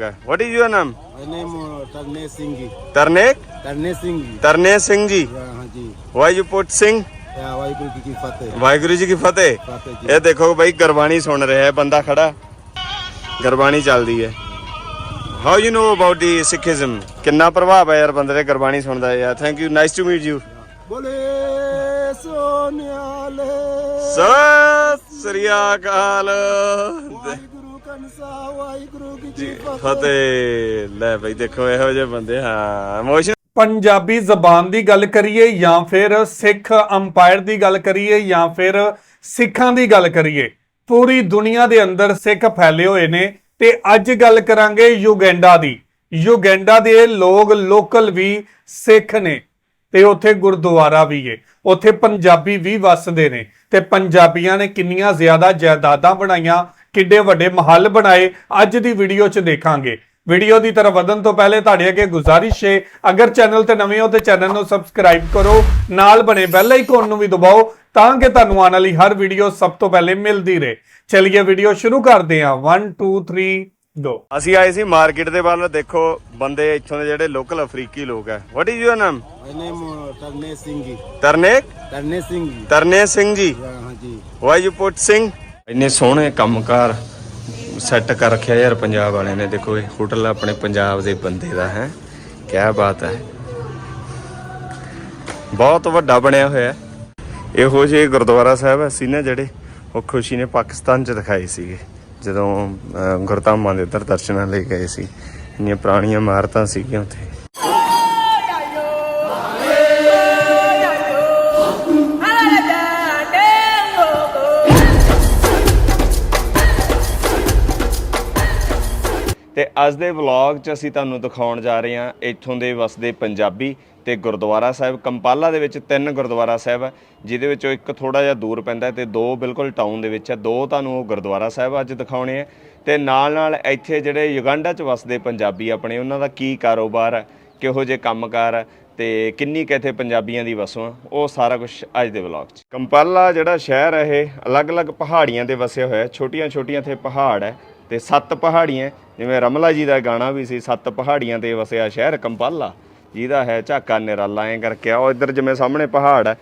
What is your name? My name uh, is Tarne Singh. Tarne? Tarne Singh. Tarne Singh. Yeah. Why you put Singh? Waheguru ji ਕੀ ਫਤਿਹ ਵਾਹਿਗੁਰੂ ਜੀ ਕੀ ਫਤਿਹ ਇਹ ਦੇਖੋ ਭਾਈ ਗਰਬਾਣੀ ਸੁਣ ਰਿਹਾ ਹੈ ਬੰਦਾ ਖੜਾ ਗਰਬਾਣੀ ਚੱਲਦੀ ਹੈ how you know about the Sikhism ਕਿੰਨਾ ਪ੍ਰਭਾਵ ਹੈ ਯਾਰ ਬੰਦੇ ਦੇ ਗਰਬਾਣੀ ਸੁਣਦਾ ਯਾਰ thank you nice to meet you Bole Sonyale Sat ਸ੍ਰੀ ਅਕਾਲ ਵਾਹਿਗੁਰੂ ਕਨਸਾ ਵਾਹਿਗੁਰੂ ਜੀ ਲੈ ਬਈ, ਦੇਖੋ ਇਹੋ ਜਿਹੇ ਬੰਦੇ, ਹਾਂ ਇਮੋਸ਼ਨ ਪੰਜਾਬੀ ਜ਼ਬਾਨ ਦੀ ਗੱਲ ਕਰੀਏ ਜਾਂ ਫਿਰ ਸਿੱਖ ਅੰਪਾਇਰ ਦੀ ਗੱਲ ਕਰੀਏ ਜਾਂ ਫਿਰ ਸਿੱਖਾਂ ਦੀ ਗੱਲ ਕਰੀਏ, ਪੂਰੀ ਦੁਨੀਆ ਦੇ ਅੰਦਰ ਸਿੱਖ ਫੈਲੇ ਹੋਏ ਨੇ ਤੇ ਅੱਜ ਗੱਲ ਕਰਾਂਗੇ ਯੂਗੈਂਡਾ ਦੀ। ਯੂਗੈਂਡਾ ਦੇ ਲੋਕ ਲੋਕਲ ਵੀ ਸਿੱਖ ਨੇ ਤੇ ਉੱਥੇ ਗੁਰਦੁਆਰਾ ਵੀ ਏ। ਉੱਥੇ ਪੰਜਾਬੀ ਵੀ ਵੱਸਦੇ ਨੇ ਤੇ ਪੰਜਾਬੀਆਂ ਨੇ ਕਿੰਨੀਆਂ ਜ਼ਿਆਦਾ ਜਾਇਦਾਦਾਂ ਬਣਾਈਆਂ ਕਿੱਡੇ ਵੱਡੇ ਮਹੱਲ ਬਣਾਏ ਅੱਜ ਦੀ ਵੀਡੀਓ 'ਚ ਦੇਖਾਂਗੇ। ਵੀਡੀਓ ਦੀ ਤਰਫ ਵਧਣ ਤੋਂ ਪਹਿਲੇ ਤੁਹਾਡੇ ਅੱਗੇ ਗੁਜ਼ਾਰਿਸ਼ ਹੈ ਅਗਰ ਚੈਨਲ ਤੇ ਨਵੇਂ ਹੋ ਤੇ ਚੈਨਲ ਨੂੰ ਸਬਸਕ੍ਰਾਈਬ ਕਰੋ ਨਾਲ ਬਣੇ ਬੈਲ ਆਈਕਨ ਨੂੰ ਵੀ ਦਬਾਓ ਤਾਂ ਕਿ ਤੁਹਾਨੂੰ ਆਉਣ ਵਾਲੀ ਹਰ ਵੀਡੀਓ ਸਭ ਤੋਂ ਪਹਿਲੇ ਮਿਲਦੀ ਰਹੇ। ਚਲਿਏ ਵੀਡੀਓ ਸ਼ੁਰੂ ਕਰਦੇ ਹਾਂ। 1 2 3 2 ਅਸੀਂ ਆਏ ਸੀ ਮਾਰਕੀਟ ਦੇ ਵੱਲ ਦੇਖੋ ਬੰਦੇ ਇੱਥੋਂ ਦੇ ਜਿਹੜੇ ਲੋਕਲ ਅਫਰੀਕੀ ਲੋਕ ਹੈ what is your name name uh, Tarne Singh ji. Tarnek Tarne Singh ji. Tarne Singh ji. हाँ जी ਵਾਈ ਯੂ ਪੁੱਟ ਸਿੰਘ ਇੰਨੇ ਸੋਹਣੇ ਕੰਮਕਾਰ ਸੈੱਟ ਕਰ ਰੱਖਿਆ ਯਾਰ ਪੰਜਾਬ ਵਾਲਿਆਂ ਨੇ। ਦੇਖੋ ਇਹ ਹੋਟਲ ਆਪਣੇ ਪੰਜਾਬ ਦੇ ਬੰਦੇ ਦਾ ਹੈ। ਕੀ ਬਾਤ ਹੈ। ਬਹੁਤ ਵੱਡਾ ਬਣਿਆ ਹੋਇਆ। ਇਹੋ ਜਿਹੇ ਗੁਰਦੁਆਰਾ ਸਾਹਿਬ ਅਸੀਂ ਨਾ ਜਿਹੜੇ ਉਹ ਖੁਸ਼ੀ ਨੇ ਪਾਕਿਸਤਾਨ ਚ ਦਿਖਾਏ ਸੀਗੇ। ਜਦੋਂ ਗੁਰਧਾਮਾਂ ਦੇ ਉੱਧਰ ਦਰਸ਼ਨਾਂ ਲਈ ਗਏ ਸੀ। ਇੰਨੀਆਂ ਪੁਰਾਣੀਆਂ ਇਮਾਰਤਾਂ ਸੀਗੀਆਂ ਉੱਥੇ। ਅੱਜ ਦੇ ਵਲੌਗ 'ਚ ਅਸੀਂ ਤੁਹਾਨੂੰ ਦਿਖਾਉਣ ਜਾ ਰਹੇ ਹਾਂ ਇੱਥੋਂ ਦੇ ਵਸਦੇ ਪੰਜਾਬੀ ਤੇ ਗੁਰਦੁਆਰਾ ਸਾਹਿਬ। ਕੰਪਾਲਾ ਦੇ ਵਿੱਚ ਤਿੰਨ ਗੁਰਦੁਆਰਾ ਸਾਹਿਬ ਹੈ ਜਿਹਦੇ ਵਿੱਚੋਂ ਇੱਕ ਥੋੜਾ ਜਿਹਾ ਦੂਰ ਪੈਂਦਾ ਹੈ ਤੇ ਦੋ ਬਿਲਕੁਲ ਟਾਊਨ ਦੇ ਵਿੱਚ ਹੈ ਦੋ ਤੁਹਾਨੂੰ ਉਹ ਗੁਰਦੁਆਰਾ ਸਾਹਿਬ ਅੱਜ ਦਿਖਾਉਣੇ ਆ ਤੇ ਨਾਲ ਨਾਲ ਇੱਥੇ ਜਿਹੜੇ ਯੁਗੰਡਾ 'ਚ ਵਸਦੇ ਪੰਜਾਬੀ ਆਪਣੇ, ਉਹਨਾਂ ਦਾ ਕੀ ਕਾਰੋਬਾਰ ਹੈ ਕਿਹੋ ਜਿਹੇ ਕੰਮਕਾਰ ਹੈ ਤੇ ਕਿੰਨੀ ਕੁ ਇੱਥੇ ਪੰਜਾਬੀਆਂ ਦੀ ਵਸੋਂ ਉਹ ਸਾਰਾ ਕੁਝ ਅੱਜ ਦੇ ਵਲੌਗ 'ਚ। ਕੰਪਾਲਾ ਜਿਹੜਾ ਸ਼ਹਿਰ ਹੈ ਇਹ ਅਲੱਗ-ਅਲੱਗ ਪਹਾੜੀਆਂ ਦੇ ਵਸਿਆ ਹੋਇਆ ਹੈ ਛੋਟੀਆਂ-ਛੋਟੀਆਂ ਇੱਥੇ ਪਹਾੜ ਹੈ ਤੇ ਸੱਤ ਪਹਾੜੀਆਂ ਜਿਵੇਂ ਰਮਲਾ ਜੀ ਦਾ ਗਾਣਾ ਵੀ ਸੀ, ਸੱਤ ਪਹਾੜੀਆਂ ਤੇ ਵਸਿਆ ਸ਼ਹਿਰ ਕੰਪਾਲਾ। ਜਿਹਦਾ ਹੈ ਝਾਕਾ ਨਿਰਾਲਾ, ਐਂ ਕਰਕੇ। ਆ ਉਹ ਇੱਧਰ ਜਿਵੇਂ ਸਾਹਮਣੇ ਪਹਾੜ ਹੈ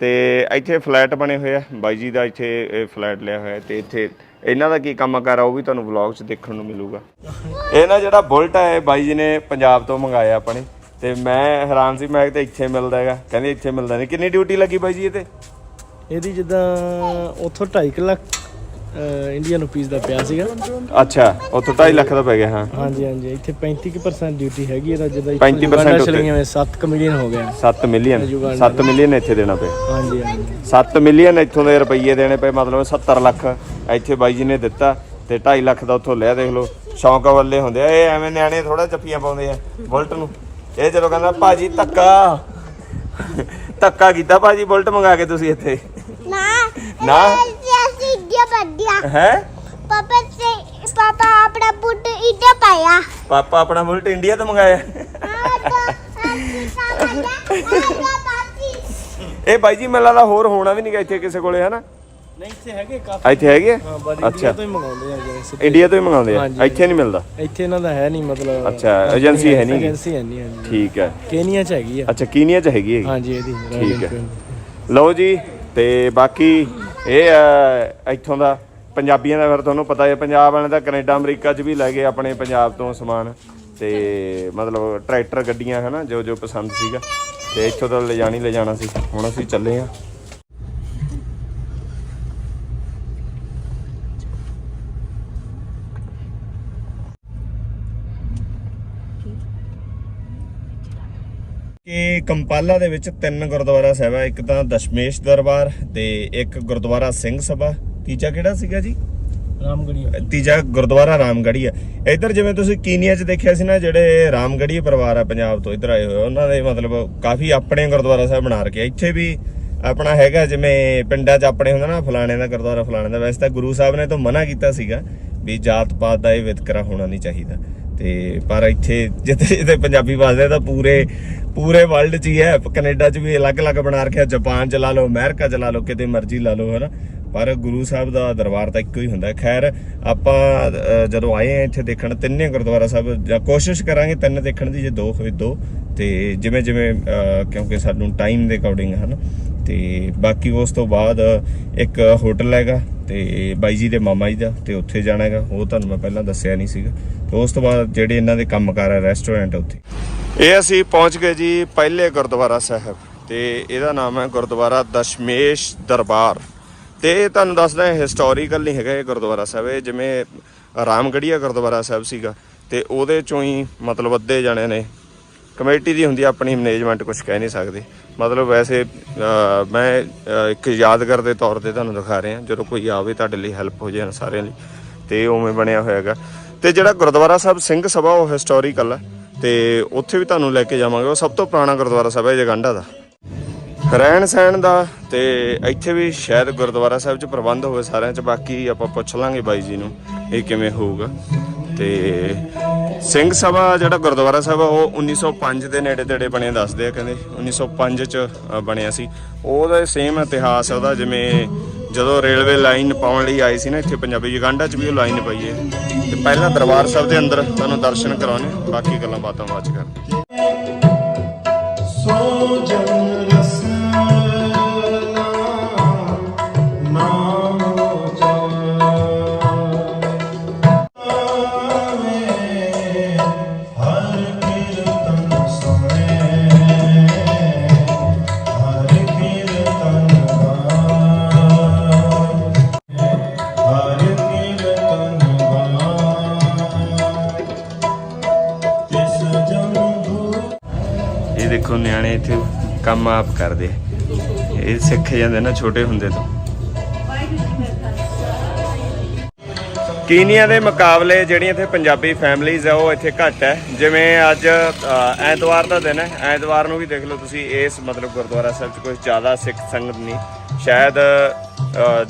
ਤੇ ਇੱਥੇ ਫਲੈਟ ਬਣੇ ਹੋਏ ਆ। ਬਾਈ ਜੀ ਦਾ ਇੱਥੇ ਫਲੈਟ ਲਿਆ ਹੋਇਆ ਤੇ ਇੱਥੇ ਇਹਨਾਂ ਦਾ ਕੀ ਕੰਮ ਕਰ ਆ, ਉਹ ਵੀ ਤੁਹਾਨੂੰ ਵਲੌਗ 'ਚ ਦੇਖਣ ਨੂੰ ਮਿਲੂਗਾ। ਇਹ ਨਾ ਜਿਹੜਾ ਬੁਲਟ ਹੈ ਬਾਈ ਜੀ ਨੇ ਪੰਜਾਬ ਤੋਂ ਮੰਗਾਇਆ ਆਪਣੇ। ਤੇ ਮੈਂ ਹੈਰਾਨ ਸੀ, ਮੈਂ ਕਿਹਾ ਇੱਥੇ ਮਿਲਦਾ ਹੈਗਾ। ਕਹਿੰਦੇ ਇੱਥੇ ਮਿਲਦਾ ਨਹੀਂ। ਕਿੰਨੀ ਡਿਊਟੀ ਲੱਗੀ ਬਾਈ ਜੀ ਇਹ ਤੇ? ਇਹਦੀ ਜਿੱਦਾਂ ਉੱਥੋਂ 2.5 ਲੱਖ ਇੰਡੀਅਨ ਰੁਪੀਸ ਦਾ ਪਿਆ ਸੀਗਾ। ਅੱਛਾ ਉੱਥੋਂ 2.5 ਲੱਖ ਦਾ ਪੈ ਗਿਆ ਹਾਂ। ਹਾਂਜੀ ਹਾਂਜੀ ਇੱਥੇ 35% ਡਿਊਟੀ ਹੈਗੀ ਇਹਦਾ ਜਿੱਦਾਂ 35% ਉੱਤੇ। ਚਲੀਆਂ ਹੋਏ 7 ਮਿਲੀਅਨ ਹੋ ਗਿਆ। 7 ਮਿਲੀਅਨ ਯੁਗਾਂਡਾ 7 ਮਿਲੀਅਨ ਇੱਥੇ ਦੇਣਾ ਹਾਂਜੀ ਹਾਂਜੀ। 7 ਮਿਲੀਅਨ ਇੱਥੋਂ ਦੇ ਰੁਪਈਏ ਦੇਣੇ ਪਏ ਮਤਲਬ 70 ਲੱਖ। ਇੱਥੇ ਬਾਈ ਜੀ ਨੇ ਦਿੱਤਾ ਤੇ 2.5 ਲੱਖ ਦਾ ਉੱਥੋਂ ਲਿਆ ਦੇਖ ਲਓ। ਸ਼ੌਂਕ ਵੱਲੇ ਹੁੰਦੇ ਆ ਇਹ ਐਵੇਂ ਨਿਆਣੇ ਥੋੜਾ ਚੱਪੀਆਂ ਪਾਉਂਦੇ ਆ ਬੁਲਟ ਨੂੰ। ਇਹ ਜਦੋਂ ਕਹਿੰਦਾ ਭਾਜੀ ਧੱਕਾ। ਧੱਕਾ ਕੀਤਾ ਭਾਜੀ ਬੁਲਟ ਮੰਗਾ ਕੇ ਤੁਸੀਂ ਇੱਥੇ? ਨਾ। ਨਾ? ਇੱਡਾ ਵੱਡਿਆ ਹੈ? ਪਾਪਾ ਸੇ ਪਾਪਾ ਆਪਣਾ ਬੁੱਟ ਇੱਡਾ ਪਾਇਆ। ਪਾਪਾ ਆਪਣਾ ਬੁਲਟ ਇੰਡੀਆ ਤੋਂ ਮੰਗਾਇਆ। ਤਾਂ ਇਹ ਬਾਈ ਜੀ ਮੈਨੂੰ ਲੱਗਦਾ ਹੋਰ ਹੋਣਾ ਵੀ ਨਹੀਂਗਾ ਇੱਥੇ ਕਿਸੇ ਕੋਲੇ ਹਨਾ? ਨਹੀਂ ਇੱਥੇ ਹੈਗੇ ਕਾਫੀ। ਇੱਥੇ ਹੈਗੇ? ਹਾਂ ਅੱਛਾ। ਤੋਂ ਹੀ ਮੰਗਾਉਂਦੇ ਆ ਜਿਹੜੇ। ਇੰਡੀਆ ਤੋਂ ਹੀ ਮੰਗਾਉਂਦੇ ਆ। ਇੱਥੇ ਨਹੀਂ ਮਿਲਦਾ? ਇੱਥੇ ਇਹਨਾਂ ਦਾ ਹੈ ਨਹੀਂ ਮਤਲਬ ਅੱਛਾ, ਏਜੰਸੀ ਹੈ ਨੀ ਗੀ। ਏਜੰਸੀ ਹੈ ਨਹੀਂ ਠੀਕ ਹੈ। ਕੇਨੀਆ ਚ ਹੈਗੀ ਆ। ਅੱਛਾ ਕੀਨੀਆ ਚ ਹੈਗੀ ਹੈਗੀ। ਹਾਂਜੀ ਇਹਦੀ ਠੀਕ ਹੈ। ਲਓ ਜੀ ਤੇ ਬਾਕੀ ਇਹ ਆ ਇੱਥੋਂ ਦਾ ਪੰਜਾਬੀਆਂ ਦਾ ਫਿਰ ਤੁਹਾਨੂੰ ਪਤਾ ਹੈ ਪੰਜਾਬ ਵਾਲਿਆਂ ਦਾ ਕੈਨੇਡਾ, ਅਮਰੀਕਾ 'ਚ ਵੀ ਲੈ ਗਏ ਆਪਣੇ ਪੰਜਾਬ ਤੋਂ ਸਮਾਨ। ਤੇ ਮਤਲਬ ਟਰੈਕਟਰ ਗੱਡੀਆਂ, ਹਨਾ ਜੋ ਜੋ ਪਸੰਦ ਸੀਗਾ। ਤੇ ਇੱਥੋਂ ਤਾਂ ਲਿਜਾਣੀ ਲੈ ਜਾਣਾ ਸੀ। ਹੁਣ ਅਸੀਂ ਚੱਲੇ ਆ। ਕਿ ਕੰਪਾਲਾ ਦੇ ਵਿੱਚ ਤਿੰਨ ਗੁਰਦੁਆਰਾ ਸਾਹਿਬ ਹੈ ਇੱਕ ਤਾਂ ਦਸ਼ਮੇਸ਼ ਦਰਬਾਰ ਤੇ ਇੱਕ ਗੁਰਦੁਆਰਾ ਸਿੰਘ ਸਭਾ। ਤੀਜਾ ਕਿਹੜਾ ਸੀਗਾ ਜੀ? ਰਾਮਗੜੀਆ। ਤੀਜਾ ਗੁਰਦੁਆਰਾ ਰਾਮਗੜ੍ਹੀ ਆ ਇੱਧਰ ਜਿਵੇਂ ਤੁਸੀਂ ਕੀਨੀਆ 'ਚ ਦੇਖਿਆ ਸੀ ਨਾ ਜਿਹੜੇ ਰਾਮਗੜ੍ਹੀ ਪਰਿਵਾਰ ਆ ਪੰਜਾਬ ਤੋਂ ਇੱਧਰ ਆਏ ਹੋਏ ਉਹਨਾਂ ਦੇ ਮਤਲਬ ਕਾਫੀ ਆਪਣੇ ਗੁਰਦੁਆਰਾ ਸਾਹਿਬ ਬਣਾ ਆ। ਇੱਥੇ ਵੀ ਆਪਣਾ ਹੈਗਾ ਜਿਵੇਂ ਪਿੰਡਾਂ 'ਚ ਆਪਣੇ ਹੁੰਦਾ ਨਾ ਫਲਾਣੇ ਦਾ ਗੁਰਦੁਆਰਾ ਫਲਾਣੇ ਦਾ। ਵੈਸੇ ਤਾਂ ਗੁਰੂ ਸਾਹਿਬ ਨੇ ਤਾਂ ਮਨਾ ਕੀਤਾ ਸੀਗਾ ਵੀ ਜਾਤ ਪਾਤ ਦਾ ਇਹ ਵਿਤਕਰਾ ਹੋਣਾ ਨਹੀਂ ਚਾਹੀਦਾ। ਤੇ ਪਰ ਇੱਥੇ ਜਿੱਥੇ ਜਿੱਥੇ ਪੰਜਾਬੀ ਵਸਦੇ ਆ ਤਾਂ ਪੂਰੇ ਪੂਰੇ ਵਰਲਡ 'ਚ ਹੀ ਹੈ, ਕੈਨੇਡਾ 'ਚ ਵੀ ਅਲੱਗ-ਅਲੱਗ ਬਣਾ ਰੱਖਿਆ, ਜਾਪਾਨ 'ਚ ਲਾ ਲਓ, ਅਮਰੀਕਾ 'ਚ ਲਾ ਲਓ, ਕਿਤੇ ਮਰਜ਼ੀ ਲਾ ਲਓ, ਹਨਾ? ਪਰ ਗੁਰੂ ਸਾਹਿਬ ਦਾ ਦਰਬਾਰ ਤਾਂ ਇੱਕੋ ਹੀ ਹੁੰਦਾ ਖੈਰ, ਆਪਾਂ ਜਦੋਂ ਆਏ ਆ ਇੱਥੇ ਦੇਖਣ, ਤਿੰਨੇ ਗੁਰਦੁਆਰਾ ਸਾਹਿਬ, ਜਾਂ ਕੋਸ਼ਿਸ਼ ਕਰਾਂਗੇ ਤਿੰਨ ਦੇਖਣ ਦੀ, ਜੇ ਦੋ ਹੋਏ ਦੋ, ਤੇ ਜਿਵੇਂ ਜਿਵੇਂ ਕਿਉਂਕਿ ਸਾਨੂੰ ਟਾਈਮ ਦੇ ਅਕੋਰਡਿੰਗ ਹਨ? ਤੇ ਬਾਕੀ ਉਸ ਤੋਂ ਬਾਅਦ ਇੱਕ ਹੋਟਲ ਹੈਗਾ, ਤੇ ਬਾਈ ਜੀ ਦੇ ਮਾਮਾ ਜੀ ਦਾ, ਤੇ ਉੱਥੇ ਜਾਣਾ ਹੈਗਾ। ਉਹ ਤੁਹਾਨੂੰ ਮੈਂ ਪਹਿਲਾਂ ਦੱਸਿਆ ਨਹੀਂ ਸੀਗਾ। ਤੇ ਉਸ ਤੋਂ ਬਾਅਦ ਜਿਹੜੇ ਇਹਨਾਂ ਦੇ ਕੰਮਕਾਰ ਹੈ ਰੈਸਟੋਰੈਂਟ ਉੱਥੇ। ਇਹ ਅਸੀਂ ਪਹੁੰਚ ਗਏ ਜੀ ਪਹਿਲੇ ਗੁਰਦੁਆਰਾ ਸਾਹਿਬ ਤੇ ਇਹਦਾ ਨਾਮ ਹੈ ਗੁਰਦੁਆਰਾ ਦਸ਼ਮੇਸ਼ ਦਰਬਾਰ। ਤੇ ਇਹ ਤੁਹਾਨੂੰ ਦੱਸਦਾ ਹਿਸਟੋਰੀਕਲ ਨਹੀਂ ਹੈਗਾ ਇਹ ਗੁਰਦੁਆਰਾ ਸਾਹਿਬ, ਇਹ ਜਿਵੇਂ ਰਾਮਗੜੀਆ ਗੁਰਦੁਆਰਾ ਸਾਹਿਬ ਸੀਗਾ ਤੇ ਉਹਦੇ ਚੋਂ ਹੀ ਮਤਲਬ ਅੱਧੇ ਜਣੇ ਨੇ। ਕਮੇਟੀ ਦੀ ਹੁੰਦੀ ਆਪਣੀ ਮੈਨੇਜਮੈਂਟ ਕੁਝ ਕਹਿ ਨਹੀਂ ਸਕਦੇ। ਮਤਲਬ ਵੈਸੇ ਮੈਂ ਇੱਕ ਯਾਦਗਾਰ ਦੇ ਤੌਰ ਤੇ ਤੁਹਾਨੂੰ ਦਿਖਾ ਰਿਹਾ, ਜਦੋਂ ਕੋਈ ਆਵੇ ਤੁਹਾਡੇ ਲਈ ਹੈਲਪ ਹੋ ਜਾਏ ਸਾਰਿਆਂ ਲਈ, ਤੇ ਉਵੇਂ ਬਣਿਆ ਹੋਇਆ ਹੈਗਾ ਤੇ ਜਿਹੜਾ ਗੁਰਦੁਆਰਾ ਸਾਹਿਬ ਸਿੰਘ ਸਭਾ, ਉਹ ਹਿਸਟੋਰੀਕਲ ਹੈ ਤੇ ਉੱਥੇ ਵੀ ਤੁਹਾਨੂੰ ਲੈ ਕੇ ਜਾਵਾਂਗੇ। ਉਹ ਸਭ ਤੋਂ ਪੁਰਾਣਾ ਗੁਰਦੁਆਰਾ ਸਾਹਿਬ ਹੈ, ਜਗੰਡਾ ਦਾ। ਰਹਿਣ ਸਹਿਣ ਦਾ ਤੇ ਇੱਥੇ ਵੀ ਸ਼ਾਇਦ ਗੁਰਦੁਆਰਾ ਸਾਹਿਬ 'ਚ ਪ੍ਰਬੰਧ ਹੋਵੇ ਸਾਰਿਆਂ 'ਚ। ਬਾਕੀ ਆਪਾਂ ਪੁੱਛ ਲਾਂਗੇ ਬਾਈ ਜੀ ਨੂੰ ਇਹ ਕਿਵੇਂ ਹੋਊਗਾ। ਤੇ ਸਿੰਘ ਸਭਾ ਜਿਹੜਾ ਗੁਰਦੁਆਰਾ ਸਾਹਿਬ ਆ, ਉਹ 1905 ਦੇ ਨੇੜੇ ਤੇੜੇ ਬਣੇ ਦੱਸਦੇ ਆ, ਕਹਿੰਦੇ। 1905 'ਚ ਬਣਿਆ ਸੀ। ਉਹਦਾ ਸੇਮ ਇਤਿਹਾਸ ਉਹਦਾ, ਜਿਵੇਂ ਜਦੋਂ ਰੇਲਵੇ ਲਾਈਨ ਪਾਉਣ ਲਈ ਆਏ ਸੀ ਨਾ ਇੱਥੇ ਪੰਜਾਬੀ ਯੁਗਾਂਡਾ 'ਚ ਵੀ ਉਹ ਲਾਈਨ ਪਈ ਹੈ ਤੇ ਪਹਿਲਾਂ ਦਰਬਾਰ ਸਾਹਿਬ ਦੇ ਅੰਦਰ ਤੁਹਾਨੂੰ ਦਰਸ਼ਨ ਕਰਾਉਣੇ, ਬਾਕੀ ਗੱਲਾਂ ਬਾਤਾਂ ਬਾਅਦ 'ਚ ਕਰਦੇ ਦੇਖੋ ਨਿਆਣੇ ਇੱਥੇ ਕੰਮ ਆਪ ਕਰਦੇ ਇਹ ਸਿੱਖ ਜਾਂਦੇ ਨਾ, ਛੋਟੇ ਹੁੰਦੇ ਤੋਂ। ਕੀਨੀਆ ਦੇ ਮੁਕਾਬਲੇ ਜਿਹੜੀਆਂ ਇੱਥੇ ਪੰਜਾਬੀ ਫੈਮਲੀਆਂ ਆ, ਉਹ ਇੱਥੇ ਘੱਟ ਹੈ। ਜਿਵੇਂ ਅੱਜ ਐਤਵਾਰ ਦਾ ਦਿਨ ਹੈ। ਐਤਵਾਰ ਨੂੰ ਵੀ ਦੇਖ ਲਓ ਤੁਸੀਂ, ਇਸ ਮਤਲਬ ਗੁਰਦੁਆਰਾ ਸਾਹਿਬ 'ਚ ਕੋਈ ਜ਼ਿਆਦਾ ਸਿੱਖ ਸੰਗਤ ਨਹੀਂ। ਸ਼ਾਇਦ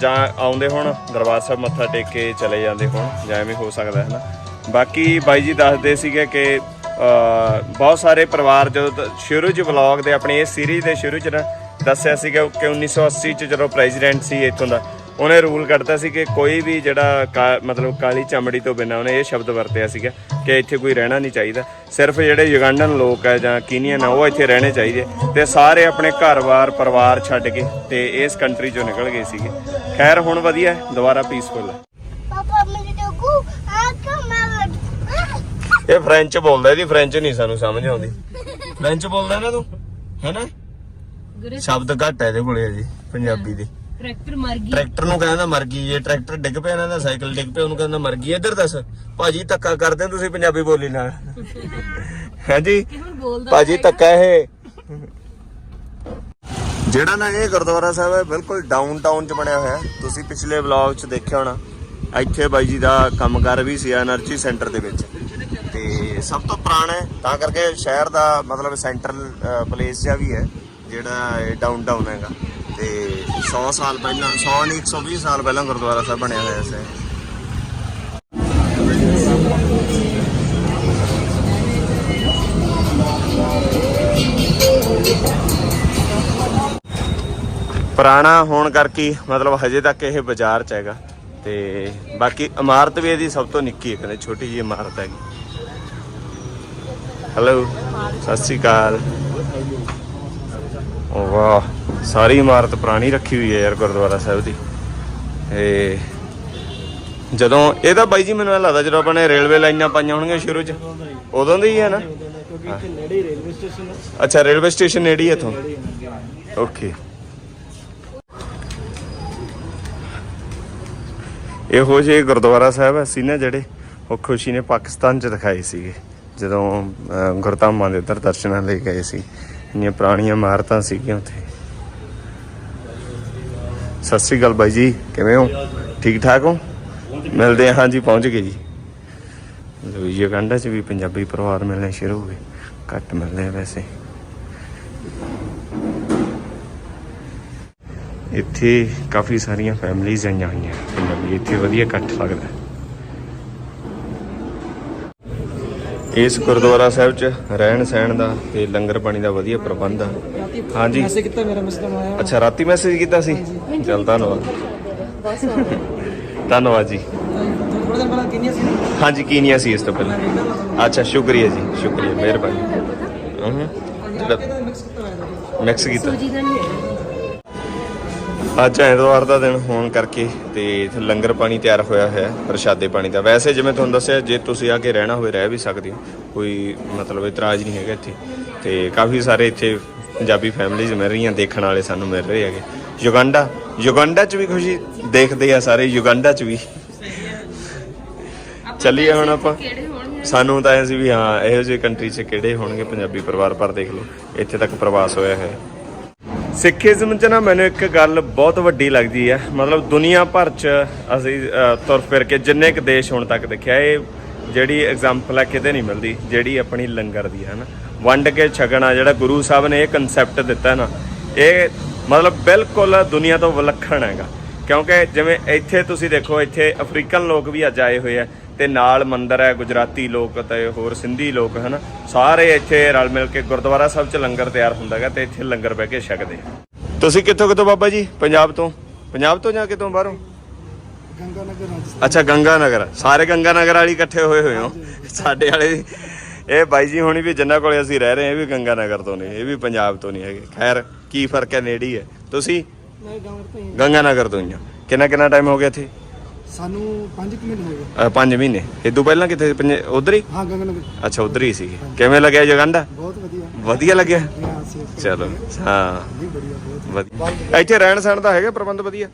ਜਾਂ ਆਉਂਦੇ ਹੋਣ, ਦਰਬਾਰ ਸਾਹਿਬ ਮੱਥਾ ਟੇਕ ਕੇ ਚਲੇ ਜਾਂਦੇ ਹੋਣ, ਜਾਂ ਐਵੇਂ ਹੋ ਸਕਦਾ ਹੈ ਨਾ। ਬਾਕੀ ਬਾਈ ਜੀ ਦੱਸਦੇ ਸੀਗੇ ਕਿ ਬਹੁਤ ਸਾਰੇ ਪਰਿਵਾਰ ਜਦੋਂ ਤ- ਸ਼ੁਰੂ 'ਚ ਵਲੌਗ ਦੇ ਆਪਣੀ ਇਸ ਸੀਰੀਜ਼ ਦੇ ਸ਼ੁਰੂ 'ਚ ਨਾ ਦੱਸਿਆ ਸੀਗਾ ਕਿ 1980 'ਚ ਜਦੋਂ ਪ੍ਰੈਜ਼ੀਡੈਂਟ ਸੀ ਇੱਥੋਂ ਦਾ, ਉਹਨੇ ਰੂਲ ਕੱਢਤਾ ਸੀ ਕਿ ਕੋਈ ਵੀ ਜਿਹੜਾ ਕਾ- ਮਤਲਬ ਕਾਲੀ ਚਮੜੀ ਤੋਂ ਬਿਨਾਂ ਉਹਨੇ ਇਹ ਸ਼ਬਦ ਵਰਤਿਆ ਸੀਗਾ ਕਿ ਇੱਥੇ ਕੋਈ ਰਹਿਣਾ ਨਹੀਂ ਚਾਹੀਦਾ। ਸਿਰਫ ਜਿਹੜੇ ਯੁਗੰਡਨ ਲੋਕ ਹੈ ਜਾਂ ਕੀਨੀਅਨ ਆ, ਉਹ ਇੱਥੇ ਰਹਿਣੇ ਚਾਹੀਦੇ। ਤੇ ਸਾਰੇ ਆਪਣੇ ਘਰ-ਬਾਰ, ਪਰਿਵਾਰ ਛੱਡ ਕੇ ਤੇ ਇਸ ਕੰਟਰੀ ਚੋਂ ਨਿਕਲ ਗਏ ਸੀਗੇ। ਖੈਰ, ਹੁਣ ਵਧੀਆ ਦੁਬਾਰਾ ਪੀਸਫੁਲ ਹੈ ਪਾਪਾ ਮੇਰੇ ਤੋਂ ਕੋ ਆ ਕਮਰ ਇਹ ਫ੍ਰੈਂਚ ਬੋਲਦਾ ਇਹਦੀ ਫ੍ਰੈਂਚ ਨਹੀਂ ਸਾਨੂੰ ਸਮਝ ਆਉਂਦੀ। ਫ੍ਰੈਂਚ ਬੋਲਦਾ ਨਾ ਤੂੰ? ਹੈਨਾ? ਸ਼ਬਦ ਘੱਟ ਹੈ ਇਹਦੇ ਕੋਲੇ ਜੀ ਪੰਜਾਬੀ ਦੇ। ਟਰੈਕਟਰ ਮਰ ਗਈ। ਟਰੈਕਟਰ ਨੂੰ ਕਹਿੰਦਾ ਮਰ ਗਈ ਜੇ ਟਰੈਕਟਰ ਡਿੱਗ ਪਿਆ ਇਹਨਾਂ ਦਾ ਸਾਈਕਲ ਡਿੱਗ ਪਿਆ ਉਹਨੂੰ ਕਹਿੰਦਾ ਮਰ ਗਈ ਇੱਧਰ ਦੱਸ ਭਾਜੀ ਤੱਕਾ ਕਰਦੇ ਤੁਸੀਂ ਪੰਜਾਬੀ ਬੋਲੀ ਨਾਲ? ਹਾਂਜੀ? ਭਾਜੀ ਤੱਕਾ ਇਹ। ਜਿਹੜਾ ਨਾ ਇਹ ਗੁਰਦੁਆਰਾ ਸਾਹਿਬ ਹੈ ਬਿਲਕੁਲ ਡਾਊਨਟਾਊਨ 'ਚ ਬਣਿਆ ਹੋਇਆ। ਤੁਸੀਂ ਪਿਛਲੇ ਵਲੌਗ 'ਚ ਦੇਖਿਆ ਹੋਣਾ ਇੱਥੇ ਬਾਈ ਜੀ ਦਾ ਕੰਮਕਾਰ ਵੀ ਸੀ એનર્ਜੀ ਸੈਂਟਰ ਦੇ ਵਿੱਚ। ਤੇ ਸਭ ਤੋਂ ਪੁਰਾਣਾ ਹੈ, ਤਾਂ ਕਰਕੇ ਸ਼ਹਿਰ ਦਾ ਮਤਲਬ ਸੈਂਟਰਲ ਪਲੇਸ ਜਿਹਾ ਵੀ ਹੈ, ਜਿਹੜਾ ਡਾਊਨ ਡਾਊਨਟਾਊਨ ਹੈਗਾ। ਤੇ 100 ਸਾਲ ਪਹਿਲਾਂ 100 ਨਹੀਂ 120 ਸਾਲ ਪਹਿਲਾਂ ਗੁਰਦੁਆਰਾ ਸਾਹਿਬ ਬਣਿਆ ਹੋਇਆ ਸੀ। ਪੁਰਾਣਾ ਹੋਣ ਕਰਕੇ ਮਤਲਬ ਹਜੇ ਤੱਕ ਇਹ ਬਾਜ਼ਾਰ ਚ ਹੈਗਾ। ਤੇ ਬਾਕੀ ਇਮਾਰਤ ਵੀ ਇਹਦੀ ਸਭ ਤੋਂ ਨਿੱਕੀ ਹੈ, ਕਹਿੰਦੇ ਛੋਟੀ ਜਿਹੀ ਇਮਾਰਤ ਹੈਗੀ। ਹੈਲੋ ਸਤਿ ਸ਼੍ਰੀ ਅਕਾਲ ਵਾਹ, ਸਾਰੀ ਇਮਾਰਤ ਪੁਰਾਣੀ ਰੱਖੀ ਹੋਈ ਹੈ ਯਾਰ ਗੁਰਦੁਆਰਾ ਸਾਹਿਬ ਦੀ। ਤੇ ਜਦੋਂ, ਇਹ ਤਾਂ ਬਾਈ ਜੀ ਮੈਨੂੰ ਐਂ ਲੱਗਦਾ ਜਦੋਂ ਆਪਾਂ ਨੇ ਰੇਲਵੇ ਲਾਈਨਾਂ ਪਾਈਆਂ ਹੋਣਗੀਆਂ ਸ਼ੁਰੂ ਚ, ਉਦੋਂ ਦੀ ਹੀ ਹੈ ਨਾ? ਕਿਉਂਕਿ ਇੱਥੇ ਨੇੜੇ ਹੀ ਰੇਲਵੇ ਸਟੇਸ਼ਨ ਹੈ ਅੱਛਾ, ਰੇਲਵੇ ਸਟੇਸ਼ਨ ਨੇੜੇ ਹੀ ਹੈ ਇੱਥੋਂ। ਓਕੇ। ਇਹੋ ਜਿਹੇ ਗੁਰਦੁਆਰਾ ਸਾਹਿਬ ਅਸੀਂ ਨਾ ਜਿਹੜੇ ਉਹ ਖੁਸ਼ੀ ਨੇ ਪਾਕਿਸਤਾਨ ਚ ਦਿਖਾਏ ਸੀਗੇ। ਜਦੋਂ ਗੁਰਧਾਮਾਂ ਦੇ ਉੱਧਰ ਦਰਸ਼ਨਾਂ ਲਈ ਗਏ ਸੀ, ਇੰਨੀਆਂ ਪੁਰਾਣੀਆਂ ਇਮਾਰਤਾਂ ਸੀਗੀਆਂ ਉੱਥੇ। ਸਤਿ ਸ੍ਰੀ ਅਕਾਲ ਬਾਈ ਜੀ, ਕਿਵੇਂ ਹੋ? ਠੀਕ ਠਾਕ ਹੋ? ਮਿਲਦੇ ਹਾਂ ਜੀ ਪਹੁੰਚ ਗਏ ਜੀ। ਲੋ ਯੁਗੰਡਾ ਚ ਵੀ ਪੰਜਾਬੀ ਪਰਿਵਾਰ ਮਿਲਣੇ ਸ਼ੁਰੂ ਹੋ ਗਏ। ਘੱਟ ਮਿਲਦੇ ਆ ਵੈਸੇ। ਇੱਥੇ ਕਾਫੀ ਸਾਰੀਆਂ ਫੈਮਲੀਆਂ ਆਈਆਂ ਹੋਈਆਂ, ਪੰਜਾਬੀ ਇੱਥੇ ਵਧੀਆ ਇਕੱਠ ਲੱਗਦਾ। ਇਸ ਗੁਰਦੁਆਰਾ ਸਾਹਿਬ 'ਚ ਰਹਿਣ ਸਹਿਣ ਦਾ ਤੇ ਲੰਗਰ ਪਾਣੀ ਦਾ ਵਧੀਆ ਪ੍ਰਬੰਧ ਆ। ਹਾਂਜੀ। ਕੀਤਾ ਮੇਰਾ ਮਸਲਾ ਆਇਆ। ਅੱਛਾ ਰਾਤੀ ਮੈਸੇਜ ਕੀਤਾ ਸੀ? ਚਲ ਧੰਨਵਾਦ। ਧੰਨਵਾਦ ਜੀ। ਥੋੜਾ ਦਿਨ ਪਹਿਲਾਂ ਕਿੰਨੀਆਂ ਸੀ? ਹਾਂਜੀ ਕੀਨੀਆ ਸੀ ਇਸ ਤੋਂ ਪਹਿਲਾਂ। ਅੱਛਾ ਸ਼ੁਕਰੀਆ ਜੀ ਸ਼ੁਕਰੀਆ ਮਿਹਰਬਾਨੀ। ਹੂੰ। ਮਿਕਸ ਕੀਤਾ ਹੋਇਆ था ਮਿਕਸ ਕੀਤਾ। ਸੂਜੀ ਦਾ ਨਹੀਂ ਹੈ ਅੱਜ ਐਤਵਾਰ ਦਾ ਦਿਨ ਹੋਣ ਕਰਕੇ ਤੇ ਇੱਥੇ ਲੰਗਰ ਪਾਣੀ ਤਿਆਰ ਹੋਇਆ ਹੋਇਆ ਹੈ ਪ੍ਰਸ਼ਾਦੇ ਪਾਣੀ ਦਾ। ਵੈਸੇ ਜਿਵੇਂ ਤੁਹਾਨੂੰ ਦੱਸਿਆ ਜੇ ਤੁਸੀਂ ਆ ਕੇ ਰਹਿਣਾ ਹੋਵੇ ਰਹਿ ਵੀ ਸਕਦੇ ਹੋ। ਕੋਈ ਮਤਲਬ ਇਤਰਾਜ਼ ਨਹੀਂ ਹੈਗਾ ਇੱਥੇ। ਤੇ ਕਾਫੀ ਸਾਰੇ ਇੱਥੇ ਪੰਜਾਬੀ ਫੈਮਿਲੀਜ਼ ਮਿਲ ਰਹੀਆਂ ਦੇਖਣ ਵਾਲੇ ਸਾਨੂੰ ਮਿਲ ਰਹੇ ਹੈਗੇ। ਯੁਗੰਡਾ ਯੁਗੰਡਾ 'ਚ ਵੀ ਖੁਸ਼ੀ ਦੇਖਦੇ ਆ ਸਾਰੇ ਯੁਗੰਡਾ 'ਚ ਵੀ। ਚੱਲੀਏ ਹੁਣ ਆਪਾਂ। ਸਾਨੂੰ ਤਾਂ ਐ ਸੀ ਵੀ ਹਾਂ ਇਹੋ ਜਿਹੀ ਕੰਟਰੀ 'ਚ ਕਿਹੜੇ ਹੋਣਗੇ? ਪੰਜਾਬੀ ਪਰਿਵਾਰ ਪਰ ਦੇਖ ਲਓ ਇੱਥੇ ਤੱਕ ਪ੍ਰਵਾਸ ਹੋਇਆ ਹੈ। ਸਿੱਖੀਜ਼ਮ ਚ ਨਾ ਮੈਨੂੰ ਇੱਕ ਗੱਲ ਬਹੁਤ ਵੱਡੀ ਲੱਗਦੀ ਹੈ। ਮਤਲਬ ਦੁਨੀਆ ਭਰ ਚ ਅਸੀਂ ਤੁਰ ਫਿਰ ਕੇ ਜਿੰਨੇ ਕੁ ਦੇਸ਼ ਹੁਣ ਤੱਕ ਦੇਖਿਆ, ਇਹ ਜਿਹੜੀ ਐਗਜ਼ਾਮਪਲ ਹੈ ਕਿਤੇ ਨਹੀਂ ਮਿਲਦੀ, ਜਿਹੜੀ ਆਪਣੀ ਲੰਗਰ ਦੀ ਹੈ ਨਾ। ਵੰਡ ਕੇ ਛਕਣਾ, ਜਿਹੜਾ ਗੁਰੂ ਸਾਹਿਬ ਨੇ ਇਹ ਕਨਸੈਪਟ ਦਿੱਤਾ ਨਾ, ਇਹ ਮਤਲਬ ਬਿਲਕੁਲ ਦੁਨੀਆ ਤੋਂ ਵਿਲੱਖਣ ਹੈਗਾ। ਕਿਉਂਕਿ ਜਿਵੇਂ ਇੱਥੇ ਤੁਸੀਂ ਦੇਖੋ, ਇੱਥੇ ਅਫਰੀਕਨ ਲੋਕ ਵੀ ਅੱਜ ਆਏ ਹੋਏ ਆ। ਤੇ ਨਾਲ ਮੰਦਰ ਹੈ ਗੁਜਰਾਤੀ ਲੋਕ ਤੇ ਹੋਰ ਸਿੰਧੀ ਲੋਕ ਹਨ? ਸਾਰੇ ਇੱਥੇ ਰਲ ਮਿਲ ਕੇ ਗੁਰਦੁਆਰਾ ਸਾਹਿਬ 'ਚ ਲੰਗਰ ਤਿਆਰ ਹੁੰਦਾ ਹੁੰਦਾਗਾ ਤੇ ਇੱਥੇ ਲੰਗਰ ਬਹਿ ਕੇ ਛਕਦੇ ਤੁਸੀਂ ਕਿੱਥੋਂ ਕਿੱਥੋਂ ਬਾਬਾ ਜੀ? ਪੰਜਾਬ ਤੋਂ? ਪੰਜਾਬ ਤੋਂ ਜਾਂ ਕਿਤੋਂ ਬਾਹਰੋਂ? ਗੰਗਾ ਅੱਛਾ ਗੰਗਾ ਨਗਰ ਸਾਰੇ ਗੰਗਾ ਨਗਰ ਵਾਲੀ ਇਕੱਠੇ ਹੋਏ ਹੋਏ ਹੋ। ਸਾਡੇ ਵਾਲੇ ਇਹ ਬਾਈ ਜੀ ਹੁਣੀ ਵੀ ਜਿੰਨਾ ਕੋਲੇ ਅਸੀਂ ਰਹਿ ਰਹੇ ਹਾਂ ਇਹ ਵੀ ਗੰਗਾ ਨਗਰ ਤੋਂ ਨੇ ਇਹ ਵੀ ਪੰਜਾਬ ਤੋਂ ਨਹੀਂ ਹੈਗੇ। ਖੈਰ ਕੀ ਫ਼ਰਕ ਹੈ ਨੇੜੀ ਹੈ ਤੁਸੀਂ? ਮੈਂ ਗੰਗਾ ਨਗਰ ਤੋਂ ਹੀ ਹਾਂ। ਕਿੰਨਾ ਕਿੰਨਾ ਟਾਈਮ ਹੋ ਗਿਆ ਇੱਥੇ? ਸਾਨੂੰ 5 ਮਹੀਨੇ ਹੋ ਗਏ। 5 ਮਹੀਨੇ। ਇਦੋਂ ਪਹਿਲਾਂ ਕਿੱਥੇ ਉਧਰ ਹੀ? ਹਾਂ ਗੰਗਾਨਗਰ। ਅੱਛਾ ਉਧਰ ਹੀ ਸੀਗੇ ਕਿਵੇਂ ਲੱਗਿਆ ਜਗੰਡਾ? ਬਹੁਤ ਵਧੀਆ। ਵਧੀਆ ਲੱਗਿਆ? ਹਾਂ ਸੀ ਚਲੋ ਹਾਂ। ਜੀ ਬੜੀਆ ਬਹੁਤ ਵਧੀਆ। ਇੱਥੇ ਰਹਿਣ ਸਹਿਣ ਦਾ ਹੈਗਾ ਪ੍ਰਬੰਧ ਵਧੀਆ?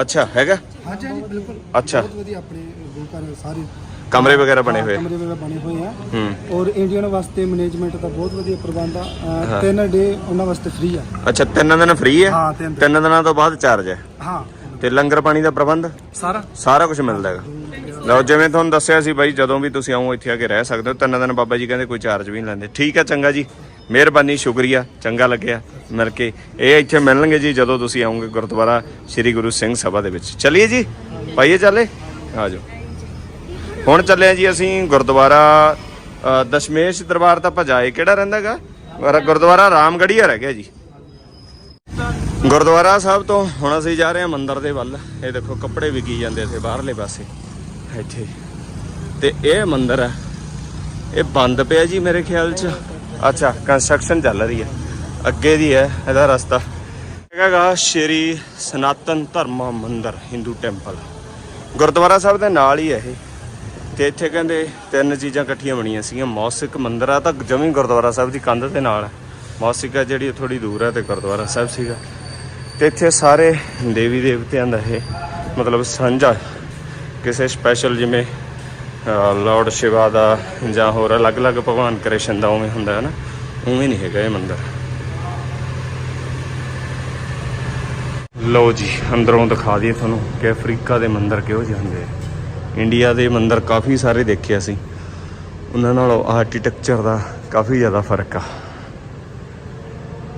ਅੱਛਾ ਹੈਗਾ? ਹਾਂ ਜੀ ਬਿਲਕੁਲ। ਅੱਛਾ। ਬਹੁਤ ਵਧੀਆ ਆਪਣੇ ਗੁਰੂ ਘਰ ਸਾਰੇ। ਕਮਰੇ ਵਗੈਰਾ ਬਣੇ ਹੋਏ? ਕਮਰੇ ਵਗੈਰਾ ਬਣੇ ਹੋਏ ਆ। ਹੂੰ। ਔਰ ਇੰਡੀਅਨ ਵਾਸਤੇ ਮੈਨੇਜਮੈਂਟ ਦਾ ਬਹੁਤ ਵਧੀਆ ਪ੍ਰਬੰਧ ਆ। ਅਹ, ਤਿੰਨ ਡੇ ਉਹਨਾਂ ਵਾਸਤੇ ਫ੍ਰੀ ਆ। ਅੱਛਾ ਤਿੰਨ ਦਿਨ ਫ੍ਰੀ ਹੈ ਹਾਂ, ਤਿੰਨ ਦਿਨ। ਤਿੰਨ ਦਿਨਾਂ ਤੋਂ ਬਾਅਦ ਚਾਰਜ ਹੈ ਹਾਂ। ਤੇ ਲੰਗਰ ਪਾਣੀ ਦਾ ਪ੍ਰਬੰਧ? ਸਾਰਾ। ਸਾਰਾ ਕੁਝ ਮਿਲਦਾ ਹੈਗਾ। ਲਓ ਜਿਵੇਂ ਤੁਹਾਨੂੰ ਦੱਸਿਆ ਸੀ ਬਾਈ ਜਦੋਂ ਵੀ ਤੁਸੀਂ ਆਓ ਇੱਥੇ ਆ ਕੇ ਰਹਿ ਸਕਦੇ ਹੋ। ਤਿੰਨ ਦਿਨ ਬਾਬਾ ਜੀ ਕਹਿੰਦੇ ਕੋਈ ਚਾਰਜ ਵੀ ਨਹੀਂ ਲੈਂਦੇ। ਠੀਕ ਹੈ ਚੰਗਾ ਜੀ। ਮਿਹਰਬਾਨੀ ਸ਼ੁਕਰੀਆ। ਚੰਗਾ ਲੱਗਿਆ ਮਿਲ ਕੇ। ਇਹ ਇੱਥੇ ਮਿਲਣਗੇ ਜੀ ਜਦੋਂ ਤੁਸੀਂ ਆਓਗੇ ਗੁਰਦੁਆਰਾ ਸ੍ਰੀ ਗੁਰੂ ਸਿੰਘ ਸਭਾ ਦੇ ਵਿੱਚ। ਚਲਿਏ ਜੀ? ਪਾਈਏ ਚੱਲੇ? ਆ ਜਾਓ। ਹੁਣ ਚੱਲੇ ਆ ਜੀ ਅਸੀਂ ਗੁਰਦੁਆਰਾ ਦਸ਼ਮੇਸ਼ ਦਰਬਾਰ ਤਾਂ ਭਜਾਏ ਕਿਹੜਾ ਰਹਿੰਦਾਗਾ ਗੁਰਦੁਆਰਾ ਰਾਮਗੜੀਆ ਰਹਿ ਗਿਆ ਜੀ। ਗੁਰਦੁਆਰਾ ਸਾਹਿਬ ਤੋਂ ਹੁਣ ਅਸੀਂ ਜਾ ਰਹੇ ਹਾਂ ਮੰਦਿਰ ਦੇ ਵੱਲ। ਇਹ ਦੇਖੋ ਕੱਪੜੇ ਵਿਕੀ ਜਾਂਦੇ ਇੱਥੇ ਬਾਹਰਲੇ ਪਾਸੇ। ਇੱਥੇ। ਤੇ ਇਹ ਮੰਦਿਰ ਹੈ ਇਹ ਬੰਦ ਪਿਆ ਜੀ ਮੇਰੇ ਖਿਆਲ 'ਚ। ਅੱਛਾ ਕੰਸਟਰਕਸ਼ਨ ਚੱਲ ਰਹੀ ਹੈ ਅੱਗੇ ਦੀ ਹੈ ਇਹਦਾ ਰਸਤਾ। ਹੈਗਾ ਸ਼੍ਰੀ ਸਨਾਤਨ ਧਰਮ ਮੰਦਿਰ ਹਿੰਦੂ ਟੈਂਪਲ ਗੁਰਦੁਆਰਾ ਸਾਹਿਬ ਦੇ ਨਾਲ ਹੀ ਹੈ ਇਹ। ਤੇ ਇੱਥੇ ਕਹਿੰਦੇ ਤਿੰਨ ਚੀਜ਼ਾਂ ਇਕੱਠੀਆਂ ਬਣੀਆਂ ਸੀਗੀਆਂ। ਮੌਸਿਕ ਮੰਦਿਰ ਆ, ਤਾਂ ਜਮੀ ਗੁਰਦੁਆਰਾ ਸਾਹਿਬ ਦੀ ਕੰਧ ਦੇ ਨਾਲ ਹੈ ਮੌਸਿਕ ਆ ਜਿਹੜੀ ਥੋੜੀ ਦੂਰ ਹੈ ਤੇ ਗੁਰਦੁਆਰਾ ਸਾਹਿਬ ਸੀਗਾ। ਤੇ ਇੱਥੇ ਸਾਰੇ ਦੇਵੀ ਦੇਵਤਿਆਂ ਦਾ ਇਹ ਮਤਲਬ ਸਾਂਝਾ ਕਿਸੇ ਸਪੈਸ਼ਲ ਜਿਵੇਂ ਲਾਰਡ ਸ਼ਿਵਾ ਦਾ ਜਾਂ ਹੋਰ ਅਲੱਗ-ਅਲੱਗ ਭਗਵਾਨ ਕ੍ਰਿਸ਼ਨ ਦਾ ਉਵੇਂ ਹੁੰਦਾ ਹੈ ਨਾ, ਉਵੇਂ ਨਹੀਂ ਹੈਗਾ ਇਹ ਮੰਦਿਰ। ਲਓ ਜੀ, ਅੰਦਰੋਂ ਦਿਖਾ ਦਈਏ ਤੁਹਾਨੂੰ ਕਿ ਅਫਰੀਕਾ ਦੇ ਮੰਦਿਰ ਕਿਹੋ ਜਿਹੇ ਹੁੰਦੇ ਆ। ਇੰਡੀਆ ਦੇ ਮੰਦਿਰ ਕਾਫੀ ਸਾਰੇ ਦੇਖੇ ਅਸੀਂ। ਉਹਨਾਂ ਨਾਲੋਂ ਆਰਕੀਟੈਕਚਰ ਦਾ ਕਾਫੀ ਜ਼ਿਆਦਾ ਫ਼ਰਕ ਆ।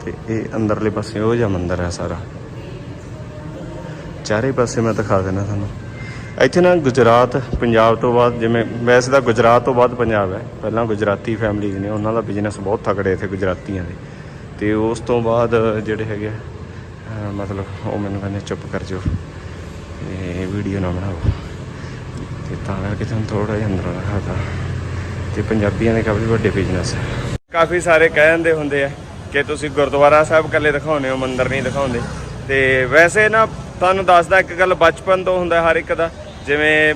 ਤੇ ਇਹ ਅੰਦਰਲੇ ਪਾਸੇ ਉਹ ਜਿਹਾ ਮੰਦਿਰ ਹੈ ਸਾਰਾ। ਚਾਰੇ ਪਾਸੇ ਮੈਂ ਦਿਖਾ ਦੇਣਾ ਤੁਹਾਨੂੰ। ਇੱਥੇ ਨਾ ਗੁਜਰਾਤ ਪੰਜਾਬ ਤੋਂ ਬਾਅਦ ਜਿਵੇਂ ਵੈਸੇ ਤਾਂ ਗੁਜਰਾਤ ਤੋਂ ਬਾਅਦ ਪੰਜਾਬ ਹੈ। ਪਹਿਲਾਂ ਗੁਜਰਾਤੀ ਫੈਮਿਲੀਜ਼ ਨੇ ਉਹਨਾਂ ਦਾ ਬਿਜ਼ਨਸ ਬਹੁਤ ਤਕੜੇ ਇੱਥੇ ਗੁਜਰਾਤੀਆਂ ਦੇ। ਤੇ ਉਸ ਤੋਂ ਬਾਅਦ ਜਿਹੜੇ ਹੈਗੇ ਆ, ਮਤਲਬ ਉਹ ਮੈਨੂੰ ਕਹਿੰਦੇ ਚੁੱਪ ਕਰ ਜਾਓ। ਇਹ ਵੀਡੀਓ ਨਾ ਬਣਾਓ। ਤੇ ਤਾਂ ਕਰਕੇ ਤੁਹਾਨੂੰ ਥੋੜਾ ਜਿਹਾ ਅੰਦਰੋਂ ਦਿਖਾਤਾ। ਤੇ ਪੰਜਾਬੀਆਂ ਦੇ ਕਾਫੀ ਵੱਡੇ ਬਿਜ਼ਨਸ ਹੈ। ਕਾਫੀ ਸਾਰੇ ਕਹਿ ਜਾਂਦੇ ਹੁੰਦੇ ਆ ਕਿ ਤੁਸੀਂ ਗੁਰਦੁਆਰਾ ਸਾਹਿਬ ਇਕੱਲੇ ਦਿਖਾਉਂਦੇ ਹੋ, ਮੰਦਿਰ ਨਹੀਂ ਦਿਖਾਉਂਦੇ। ਤੇ ਵੈਸੇ ਨਾ, ਤੁਹਾਨੂੰ ਦੱਸਦਾ, ਇੱਕ ਗੱਲ ਬਚਪਨ ਤੋਂ ਹੁੰਦਾ ਹਰ ਇੱਕ ਦਾ। ਜਿਵੇਂ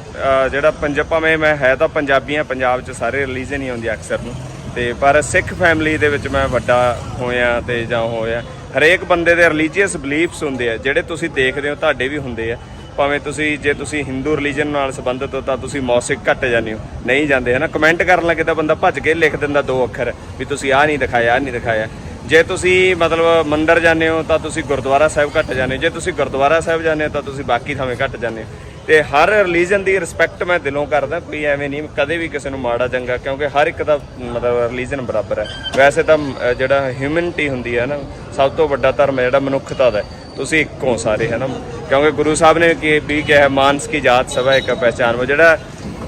ਜਿਹੜਾ ਪੰਜਾਬ ਭਾਵੇਂ ਮੈਂ ਹੈ ਤਾਂ ਪੰਜਾਬੀ ਪੰਜਾਬੀਆਂ ਪੰਜਾਬ 'ਚ ਸਾਰੇ ਰਿਲੀਜਨ ਹੀ ਆਉਂਦੀ ਅਕਸਰ ਨੂੰ। ਤੇ ਪਰ ਸਿੱਖ ਫੈਮਿਲੀ ਦੇ ਵਿੱਚ ਮੈਂ ਵੱਡਾ ਹੋਇਆ ਤੇ ਜਾਂ ਹੋਇਆ। ਹਰੇਕ ਬੰਦੇ ਦੇ ਰਿਲੀਜੀਅਸ ਬਲੀਫਸ ਹੁੰਦੇ ਆ, ਜਿਹੜੇ ਤੁਸੀਂ ਦੇਖਦੇ ਹੋ, ਤੁਹਾਡੇ ਵੀ ਹੁੰਦੇ ਆ। ਭਾਵੇਂ ਤੁਸੀਂ, ਜੇ ਤੁਸੀਂ ਹਿੰਦੂ ਰਿਲੀਜਨ ਨਾਲ ਸੰਬੰਧਿਤ ਹੋ, ਤਾਂ ਤੁਸੀਂ ਮੌਸਿਕ ਘੱਟ ਜਾਂਦੇ ਹੋ, ਨਹੀਂ ਜਾਂਦੇ, ਹਨਾ? ਕਮੈਂਟ ਕਰਨ ਲੱਗੇ ਤਾਂ ਬੰਦਾ ਭੱਜ ਕੇ ਲਿਖ ਦਿੰਦਾ ਦੋ ਅੱਖਰ, ਵੀ ਤੁਸੀਂ ਆਹ ਨਹੀਂ ਦਿਖਾਇਆ, ਆਹ ਨਹੀਂ ਦਿਖਾਇਆ। ਜੇ ਤੁਸੀਂ ਮਤਲਬ ਮੰਦਰ ਜਾਂਦੇ ਹੋ ਤਾਂ ਤੁਸੀਂ ਗੁਰਦੁਆਰਾ ਸਾਹਿਬ ਘੱਟ ਜਾਂਦੇ ਹੋ। ਜੇ ਤੁਸੀਂ ਗੁਰਦੁਆਰਾ ਸਾਹਿਬ ਜਾਂਦੇ ਹੋ ਤਾਂ ਤੁਸੀਂ ਬਾਕੀ ਥਾਵੇਂ ਘੱਟ ਜਾਂਦੇ ਹੋ। ਤੇ ਹਰ ਰਿਲੀਜਨ ਦੀ ਰਿਸਪੈਕਟ ਮੈਂ ਦਿਲੋਂ ਕਰਦਾ ਕੋਈ ਐਵੇਂ ਨਹੀਂ ਕਦੇ ਵੀ ਕਿਸੇ ਨੂੰ ਮਾੜਾ ਚੰਗਾ ਕਿਉਂਕਿ ਹਰ ਇੱਕ ਦਾ ਮਤਲਬ ਰਿਲੀਜਨ ਬਰਾਬਰ ਹੈ। ਵੈਸੇ ਤਾਂ ਜਿਹੜਾ ਹਿਊਮਨਿਟੀ ਹੁੰਦੀ ਹੈ ਨਾ ਸਭ ਤੋਂ ਵੱਡਾ ਧਰਮ ਹੈ ਜਿਹੜਾ ਮਨੁੱਖਤਾ ਦਾ ਹੈ। ਤੁਸੀਂ ਇੱਕੋ ਸਾਰੇ ਹੈ ਨਾ? ਕਿਉਂਕਿ ਗੁਰੂ ਸਾਹਿਬ ਨੇ ਕੀ ਵੀ ਕਿਹਾ ਹੈ, ਮਾਨਸ ਕੀ ਜਾਤ ਸਭਾ ਇੱਕ ਪਹਿਚਾਨ ਉਹ ਜਿਹੜਾ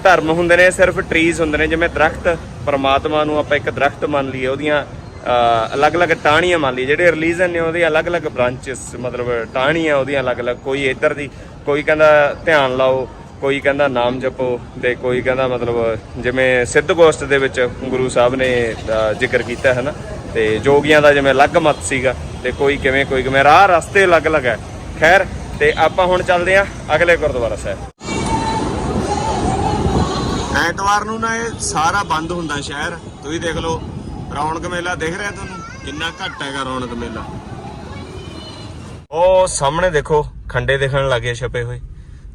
ਧਰਮ ਹੁੰਦੇ ਨੇ ਸਿਰਫ ਟਰੀਜ਼ ਹੁੰਦੇ ਨੇ ਜਿਵੇਂ ਦਰਖਤ ਪਰਮਾਤਮਾ ਨੂੰ ਆਪਾਂ ਇੱਕ ਦਰਖਤ ਮੰਨ ਲਈਏ ਉਹਦੀਆਂ ਅਲੱਗ-ਅਲੱਗ ਟਾਹਣੀਆਂ ਮੰਨ ਲਈ ਜਿਹੜੇ ਰਿਲੀਜਨ ਨੇ ਉਹਦੇ ਅਲੱਗ-ਅਲੱਗ ਬ੍ਰਾਂਚਸ ਮਤਲਬ ਟਾਹਣੀਆਂ ਉਹਦੀਆਂ ਅਲੱਗ-ਅਲੱਗ, ਕੋਈ ਇੱਧਰ ਦੀ, ਕੋਈ ਕਹਿੰਦਾ ਧਿਆਨ ਲਾਓ, ਕੋਈ ਕਹਿੰਦਾ ਨਾਮ ਜਪੋ, ਤੇ ਕੋਈ ਕਹਿੰਦਾ ਮਤਲਬ ਜਿਵੇਂ ਸਿੱਧ ਗੋਸ਼ਟ ਦੇ ਵਿੱਚ ਗੁਰੂ ਸਾਹਿਬ ਨੇ ਜ਼ਿਕਰ ਕੀਤਾ ਹੈ ਨਾ ਤੇ ਜੋਗੀਆਂ ਦਾ ਜਿਵੇਂ ਅਲੱਗ ਮਤ ਸੀਗਾ, ਤੇ ਕੋਈ ਕਿਵੇਂ ਕੋਈ ਕਿਵੇਂ, ਰਾਹ ਰਸਤੇ ਅਲੱਗ-ਅਲੱਗ ਹੈ। ਖੈਰ, ਤੇ ਆਪਾਂ ਹੁਣ ਚੱਲਦੇ ਆਂ ਅਗਲੇ ਗੁਰਦੁਆਰਾ ਸਾਹਿਬ। ਐਤਵਾਰ ਨੂੰ ਨਾ ਇਹ ਸਾਰਾ ਬੰਦ ਹੁੰਦਾ ਸ਼ਹਿਰ, ਤੁਸੀਂ ਦੇਖ ਲਓ। ਰੌਣਕ ਮੇਲਾ ਦਿਖ ਰਿਹਾ ਤੁਹਾਨੂੰ? ਕਿੰਨਾ ਘੱਟ ਹੈਗਾ ਰੌਣਕ ਮੇਲਾ? ਉਹ ਸਾਹਮਣੇ ਦੇਖੋ ਖੰਡੇ ਦਿਖਣ ਲੱਗੇ ਛਪੇ ਹੋਏ।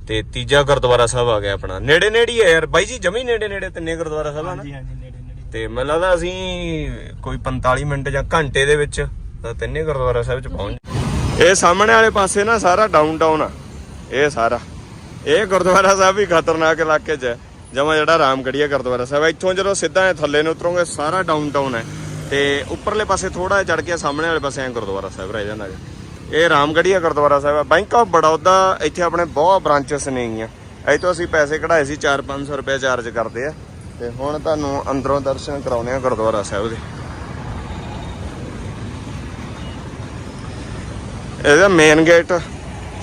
ਤੇ ਤੀਜਾ ਗੁਰਦੁਆਰਾ ਸਾਹਿਬ ਆ ਗਿਆ ਆਪਣਾ। ਨੇੜੇ ਨੇੜੇ ਹੀ ਹੈ ਯਾਰ। ਬਾਈ ਜੀ ਜਮੀ ਨੇੜੇ ਨੇੜੇ ਤਿੰਨੇ ਗੁਰਦੁਆਰਾ ਸਾਹਿਬ ਆ ਨਾ? ਹਾਂਜੀ ਹਾਂਜੀ ਨੇੜੇ ਨੇੜੇ। ਤੇ ਮੈਨੂੰ ਲੱਗਦਾ ਅਸੀਂ ਕੋਈ 45 ਮਿੰਟ ਜਾਂ ਘੰਟੇ ਦੇ ਵਿੱਚ ਤਾਂ ਤਿੰਨੇ ਗੁਰਦੁਆਰਾ ਸਾਹਿਬ ਚ ਪਹੁੰਚ ਇਹ ਸਾਹਮਣੇ ਵਾਲੇ ਪਾਸੇ ਨਾ ਸਾਰਾ ਡਾਊਨਟਾਊਨ ਆ। ਇਹ ਸਾਰਾ। ਇਹ ਗੁਰਦੁਆਰਾ ਸਾਹਿਬ ਵੀ ਖਤਰਨਾਕ ਇਲਾਕੇ 'ਚ ਹੈ। ਜਮਾ ਜਿਹੜਾ ਰਾਮਗੜੀਆ ਗੁਰਦੁਆਰਾ ਸਾਹਿਬ ਇੱਥੋਂ ਜਦੋਂ ਸਿੱਧਾ ਇਹ ਥੱਲੇ ਨੂੰ ਉਤਰੋਗੇ, ਸਾਰਾ ਡਾਊਨਟਾਊਨ ਹੈ ਤੇ ਉੱਪਰਲੇ ਪਾਸੇ ਥੋੜਾ ਚੜ ਕੇ ਸਾਹਮਣੇ ਵਾਲੇ ਪਾਸੇ ਐ ਗੁਰਦੁਆਰਾ ਸਾਹਿਬ ਰਹਿ ਜਾਂਦਾ ਹੈ ਇਹ ਰਾਮਗੜੀਆ ਗੁਰਦੁਆਰਾ ਸਾਹਿਬ ਹੈ ਬੈਂਕ ਆਫ ਬੜੌਦਾ ਇੱਥੇ ਆਪਣੇ ਬਹੁਤ ਬ੍ਰਾਂਚਸ ਨੇਗੀਆਂ ਇੱਥੋਂ ਅਸੀਂ ਪੈਸੇ ਕਢਾਏ ਸੀ 4-500 ਰੁਪਏ ਚਾਰਜ ਕਰਦੇ ਆ। ਤੇ ਹੁਣ ਤੁਹਾਨੂੰ ਅੰਦਰੋਂ ਦਰਸ਼ਨ ਕਰਾਉਣੇ ਆ ਗੁਰਦੁਆਰਾ ਸਾਹਿਬ ਦੇ। ਇਹਦਾ ਮੇਨ ਗੇਟ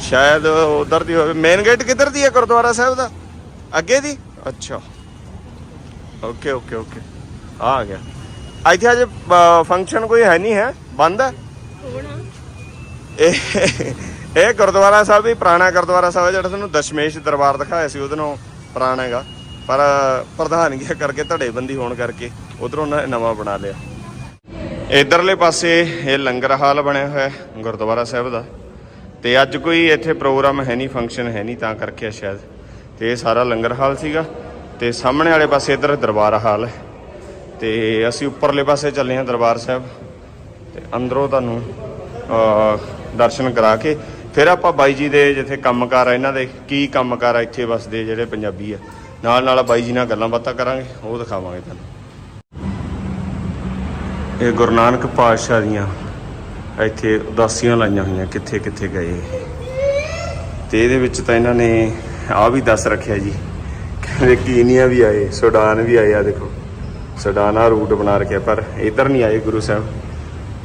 ਸ਼ਾਇਦ ਉਧਰ ਦੀ ਹੋਵੇ। ਮੇਨ ਗੇਟ ਕਿੱਧਰ ਦੀ ਹੈ ਗੁਰਦੁਆਰਾ ਸਾਹਿਬ ਦਾ? ਅੱਗੇ ਦੀ? ਅੱਛਾ। ਓਕੇ ਓਕੇ ਓਕੇ ਆ ਗਿਆ। ਇੱਥੇ ਅਜੇ ਫੰਕਸ਼ਨ ਕੋਈ ਹੈ ਨਹੀਂ ਹੈ? ਬੰਦ ਹੈ? ਇਹ ਇਹ ਗੁਰਦੁਆਰਾ ਸਾਹਿਬ ਵੀ ਪੁਰਾਣਾ ਗੁਰਦੁਆਰਾ ਸਾਹਿਬ ਹੈ ਜਿਹੜਾ ਤੁਹਾਨੂੰ ਦਸ਼ਮੇਸ਼ ਦਰਬਾਰ ਦਿਖਾਇਆ ਸੀ ਉਹਦੇ ਪੁਰਾਣਾ ਹੈਗਾ। ਪਰ ਪ੍ਰਧਾਨਗੀ ਕਰਕੇ ਧੜੇਬੰਦੀ ਹੋਣ ਕਰਕੇ ਉਧਰੋਂ ਉਹਨਾਂ ਨੇ ਨਵਾਂ ਬਣਾ ਲਿਆ। ਇਧਰਲੇ ਪਾਸੇ ਇਹ ਲੰਗਰ ਹਾਲ ਬਣਿਆ ਹੋਇਆ ਗੁਰਦੁਆਰਾ ਸਾਹਿਬ ਦਾ। ਤੇ ਅੱਜ ਕੋਈ ਇੱਥੇ ਪ੍ਰੋਗਰਾਮ ਹੈ ਨਹੀਂ ਫੰਕਸ਼ਨ ਹੈ ਨਹੀਂ ਤਾਂ ਕਰਕੇ ਸ਼ਾਇਦ। ਤੇ ਇਹ ਸਾਰਾ ਲੰਗਰ ਹਾਲ ਸੀਗਾ ਤੇ ਸਾਹਮਣੇ ਵਾਲੇ ਪਾਸੇ ਇਧਰ ਦਰਬਾਰ ਹਾਲ ਹੈ। ਤੇ ਅਸੀਂ ਉੱਪਰਲੇ ਪਾਸੇ ਚੱਲੇ ਹਾਂ ਦਰਬਾਰ ਸਾਹਿਬ ਤੇ ਅੰਦਰੋਂ ਤੁਹਾਨੂੰ ਦਰਸ਼ਨ ਕਰਾ ਕੇ ਫਿਰ ਆਪਾਂ ਬਾਈ ਜੀ ਦੇ ਜਿੱਥੇ ਕੰਮਕਾਰ ਆ, ਇਹਨਾਂ ਦੇ ਕੀ ਕੰਮਕਾਰ ਆ ਇੱਥੇ ਵਸਦੇ ਜਿਹੜੇ ਪੰਜਾਬੀ ਆ। ਨਾਲ ਨਾਲ ਬਾਈ ਜੀ ਨਾਲ ਗੱਲਾਂ ਬਾਤਾਂ ਕਰਾਂਗੇ, ਉਹ ਦਿਖਾਵਾਂਗੇ ਤੁਹਾਨੂੰ। ਇਹ ਗੁਰੂ ਨਾਨਕ ਪਾਤਸ਼ਾਹ ਦੀਆਂ ਇੱਥੇ ਉਦਾਸੀਆਂ ਲਾਈਆਂ ਹੋਈਆਂ ਕਿੱਥੇ ਕਿੱਥੇ ਗਏ ਇਹ। ਤੇ ਇਹਦੇ ਵਿੱਚ ਤਾਂ ਇਹਨਾਂ ਨੇ ਆ ਵੀ ਦੱਸ ਰੱਖਿਆ ਜੀ। ਕਹਿੰਦੇ ਕੀਨੀਆ ਵੀ ਆਏ, ਸੁਡਾਨ ਵੀ ਆਏ ਆ ਦੇਖੋ। ਸੁਡਾਨ ਆ ਰੂਟ ਬਣਾ ਰੱਖਿਆ, ਪਰ ਇੱਧਰ ਨਹੀਂ ਆਏ ਗੁਰੂ ਸਾਹਿਬ।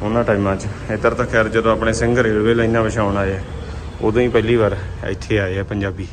ਉਹਨਾਂ ਟਾਈਮਾਂ 'ਚ। ਇੱਧਰ ਤਾਂ ਖੈਰ ਜਦੋਂ ਆਪਣੇ ਸਿੰਘ ਰੇਲਵੇ ਲਾਈਨਾਂ ਵਿਛਾਉਣ ਆਏ ਉਦੋਂ ਹੀ ਪਹਿਲੀ ਵਾਰ ਇੱਥੇ ਆਏ ਆ ਪੰਜਾਬੀ।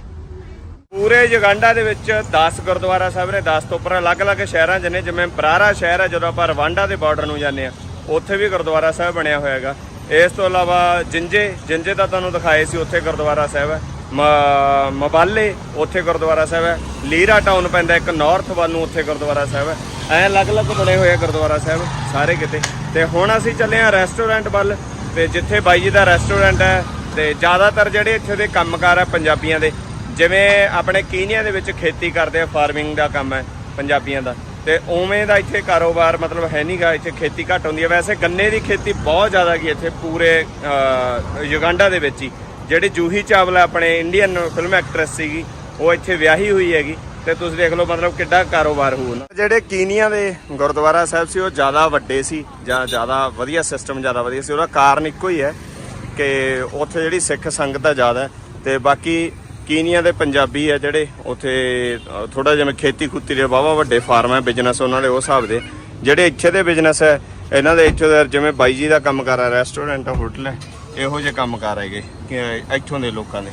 ਪੂਰੇ ਯੁਗਾਂਡਾ ਦੇ ਵਿੱਚ 10 ਗੁਰਦੁਆਰਾ ਸਾਹਿਬ ਨੇ 10 ਤੋਂ ਉੱਪਰ ਅਲੱਗ-ਅਲੱਗ ਸ਼ਹਿਰਾਂ 'ਚ ਨੇ ਜਿਵੇਂ ਬਰਾਰਾ ਸ਼ਹਿਰ ਹੈ ਜਦੋਂ ਆਪਾਂ ਰਵਾਂਡਾ ਦੇ ਬਾਰਡਰ ਨੂੰ ਜਾਂਦੇ ਆ, ਉੱਥੇ ਵੀ ਗੁਰਦੁਆਰਾ ਸਾਹਿਬ ਬਣਿਆ ਹੋਇਆ ਹੈਗਾ। ਇਸ ਤੋਂ ਇਲਾਵਾ ਜਿੰਜੇ ਜਿੰਜੇ ਦਾ ਤੁਹਾਨੂੰ ਦਿਖਾਏ ਸੀ, ਉੱਥੇ ਗੁਰਦੁਆਰਾ ਸਾਹਿਬ ਹੈ ਮਬਾਲੇ ਉੱਥੇ ਗੁਰਦੁਆਰਾ ਸਾਹਿਬ ਹੈ। ਲੀਰਾ ਟਾਊਨ ਪੈਂਦਾ ਇੱਕ ਨਾਰਥ ਵੱਲ ਨੂੰ ਉੱਥੇ ਗੁਰਦੁਆਰਾ ਸਾਹਿਬ ਹੈ। ਐ ਅਲੱਗ-ਅਲੱਗ ਬਣੇ ਹੋਏ ਆ ਗੁਰਦੁਆਰਾ ਸਾਹਿਬ ਸਾਰੇ ਕਿਤੇ। ਤੇ ਹੁਣ ਅਸੀਂ ਚੱਲੇ ਆ ਰੈਸਟੋਰੈਂਟ ਵੱਲ ਤੇ ਜਿੱਥੇ ਬਾਈ ਜੀ ਦਾ ਰੈਸਟੋਰੈਂਟ ਹੈ ਤੇ ਜ਼ਿਆਦਾਤਰ ਜਿਹੜੇ ਇੱਥੇ ਦੇ ਕੰਮਕਾਰ ਆ ਪੰਜਾਬੀਆਂ ਦੇ। ਜਿਵੇਂ ਆਪਣੇ ਕੀਨੀਆ ਦੇ ਵਿੱਚ ਖੇਤੀ ਕਰਦੇ ਆ ਫਾਰਮਿੰਗ ਦਾ ਕੰਮ ਹੈ ਪੰਜਾਬੀਆਂ ਦਾ। ਤੇ ਉਵੇਂ ਦਾ ਇੱਥੇ ਕਾਰੋਬਾਰ ਮਤਲਬ ਹੈ ਨਹੀਂਗਾ ਇੱਥੇ ਖੇਤੀ ਘੱਟ ਹੁੰਦੀ ਹੈ। ਵੈਸੇ ਗੰਨੇ ਦੀ ਖੇਤੀ ਬਹੁਤ ਜ਼ਿਆਦਾ ਕੀ ਇੱਥੇ ਪੂਰੇ ਅਹ, ਯੁਗਾਂਡਾ ਦੇ ਵਿੱਚ ਹੀ। ਜਿਹੜੀ ਜੂਹੀ ਚਾਵਲਾ ਆਪਣੇ ਇੰਡੀਅਨ ਫਿਲਮ ਐਕਟਰੈਸ ਸੀਗੀ, ਉਹ ਇੱਥੇ ਵਿਆਹੀ ਹੋਈ ਹੈਗੀ, ਤੇ ਤੁਸੀਂ ਦੇਖ ਲਓ ਮਤਲਬ ਕਿੱਡਾ ਕਾਰੋਬਾਰ ਹੋਊਗਾ ਜਿਹੜੇ ਕੀਨੀਆ ਦੇ ਗੁਰਦੁਆਰਾ ਸਾਹਿਬ ਸੀ, ਉਹ ਜ਼ਿਆਦਾ ਵੱਡੇ ਸੀ, ਜਾਂ ਜ਼ਿਆਦਾ ਵਧੀਆ ਸਿਸਟਮ ਜ਼ਿਆਦਾ ਵਧੀਆ ਸੀ, ਉਹਦਾ ਕਾਰਨ ਇੱਕੋ ਹੀ ਹੈ ਕਿ ਉੱਥੇ ਜਿਹੜੀ ਸਿੱਖ ਸੰਗਤ ਹੈ ਜ਼ਿਆਦਾ ਹੈ, ਤੇ ਬਾਕੀ ਕੀਨੀਆ ਦੇ ਪੰਜਾਬੀ ਆ ਜਿਹੜੇ, ਉੱਥੇ ਥੋੜਾ ਜਿਵੇਂ ਖੇਤੀ ਖੁੱਤੀ ਦੇ ਵਾਹਵਾ ਵੱਡੇ ਫਾਰਮ ਹੈ ਬਿਜ਼ਨਸ ਉਹਨਾਂ ਦੇ ਉਹ ਹਿਸਾਬ ਦੇ। ਜਿਹੜੇ ਇੱਥੇ ਦੇ ਬਿਜ਼ਨਸ ਹੈ, ਇਹਨਾਂ ਦੇ ਇੱਥੇ ਦੇ ਜਿਵੇਂ ਬਾਈ ਜੀ ਦਾ ਕੰਮ ਕਰ ਰਿਹਾ ਰੈਸਟੋਰੈਂਟ ਹੋਟਲ ਹੈ ਇਹੋ ਜਿਹੇ ਕੰਮ ਕਰ ਹੈਗੇ ਇੱਥੋਂ ਦੇ ਲੋਕਾਂ ਦੇ।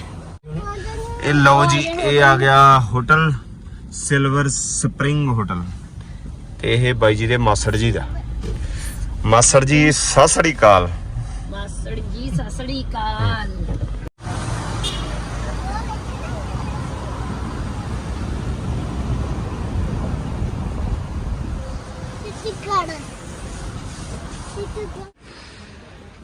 ਇਹ ਲਓ ਜੀ, ਇਹ ਆ ਗਿਆ ਹੋਟਲ ਸਿਲਵਰ ਸਪਰਿੰਗ ਹੋਟਲ। ਤੇ ਇਹ ਬਾਈ ਜੀ ਦੇ ਮਾਸੜ ਜੀ ਦਾ। ਮਾਸੜ ਜੀ, ਸਤਿ ਸ੍ਰੀ ਅਕਾਲ। ਮਾਸੜ ਜੀ, ਸਤਿ ਸ੍ਰੀ ਅਕਾਲ ਸਿੱਧੀ ਕਾੜ ਸਿੱਧੀ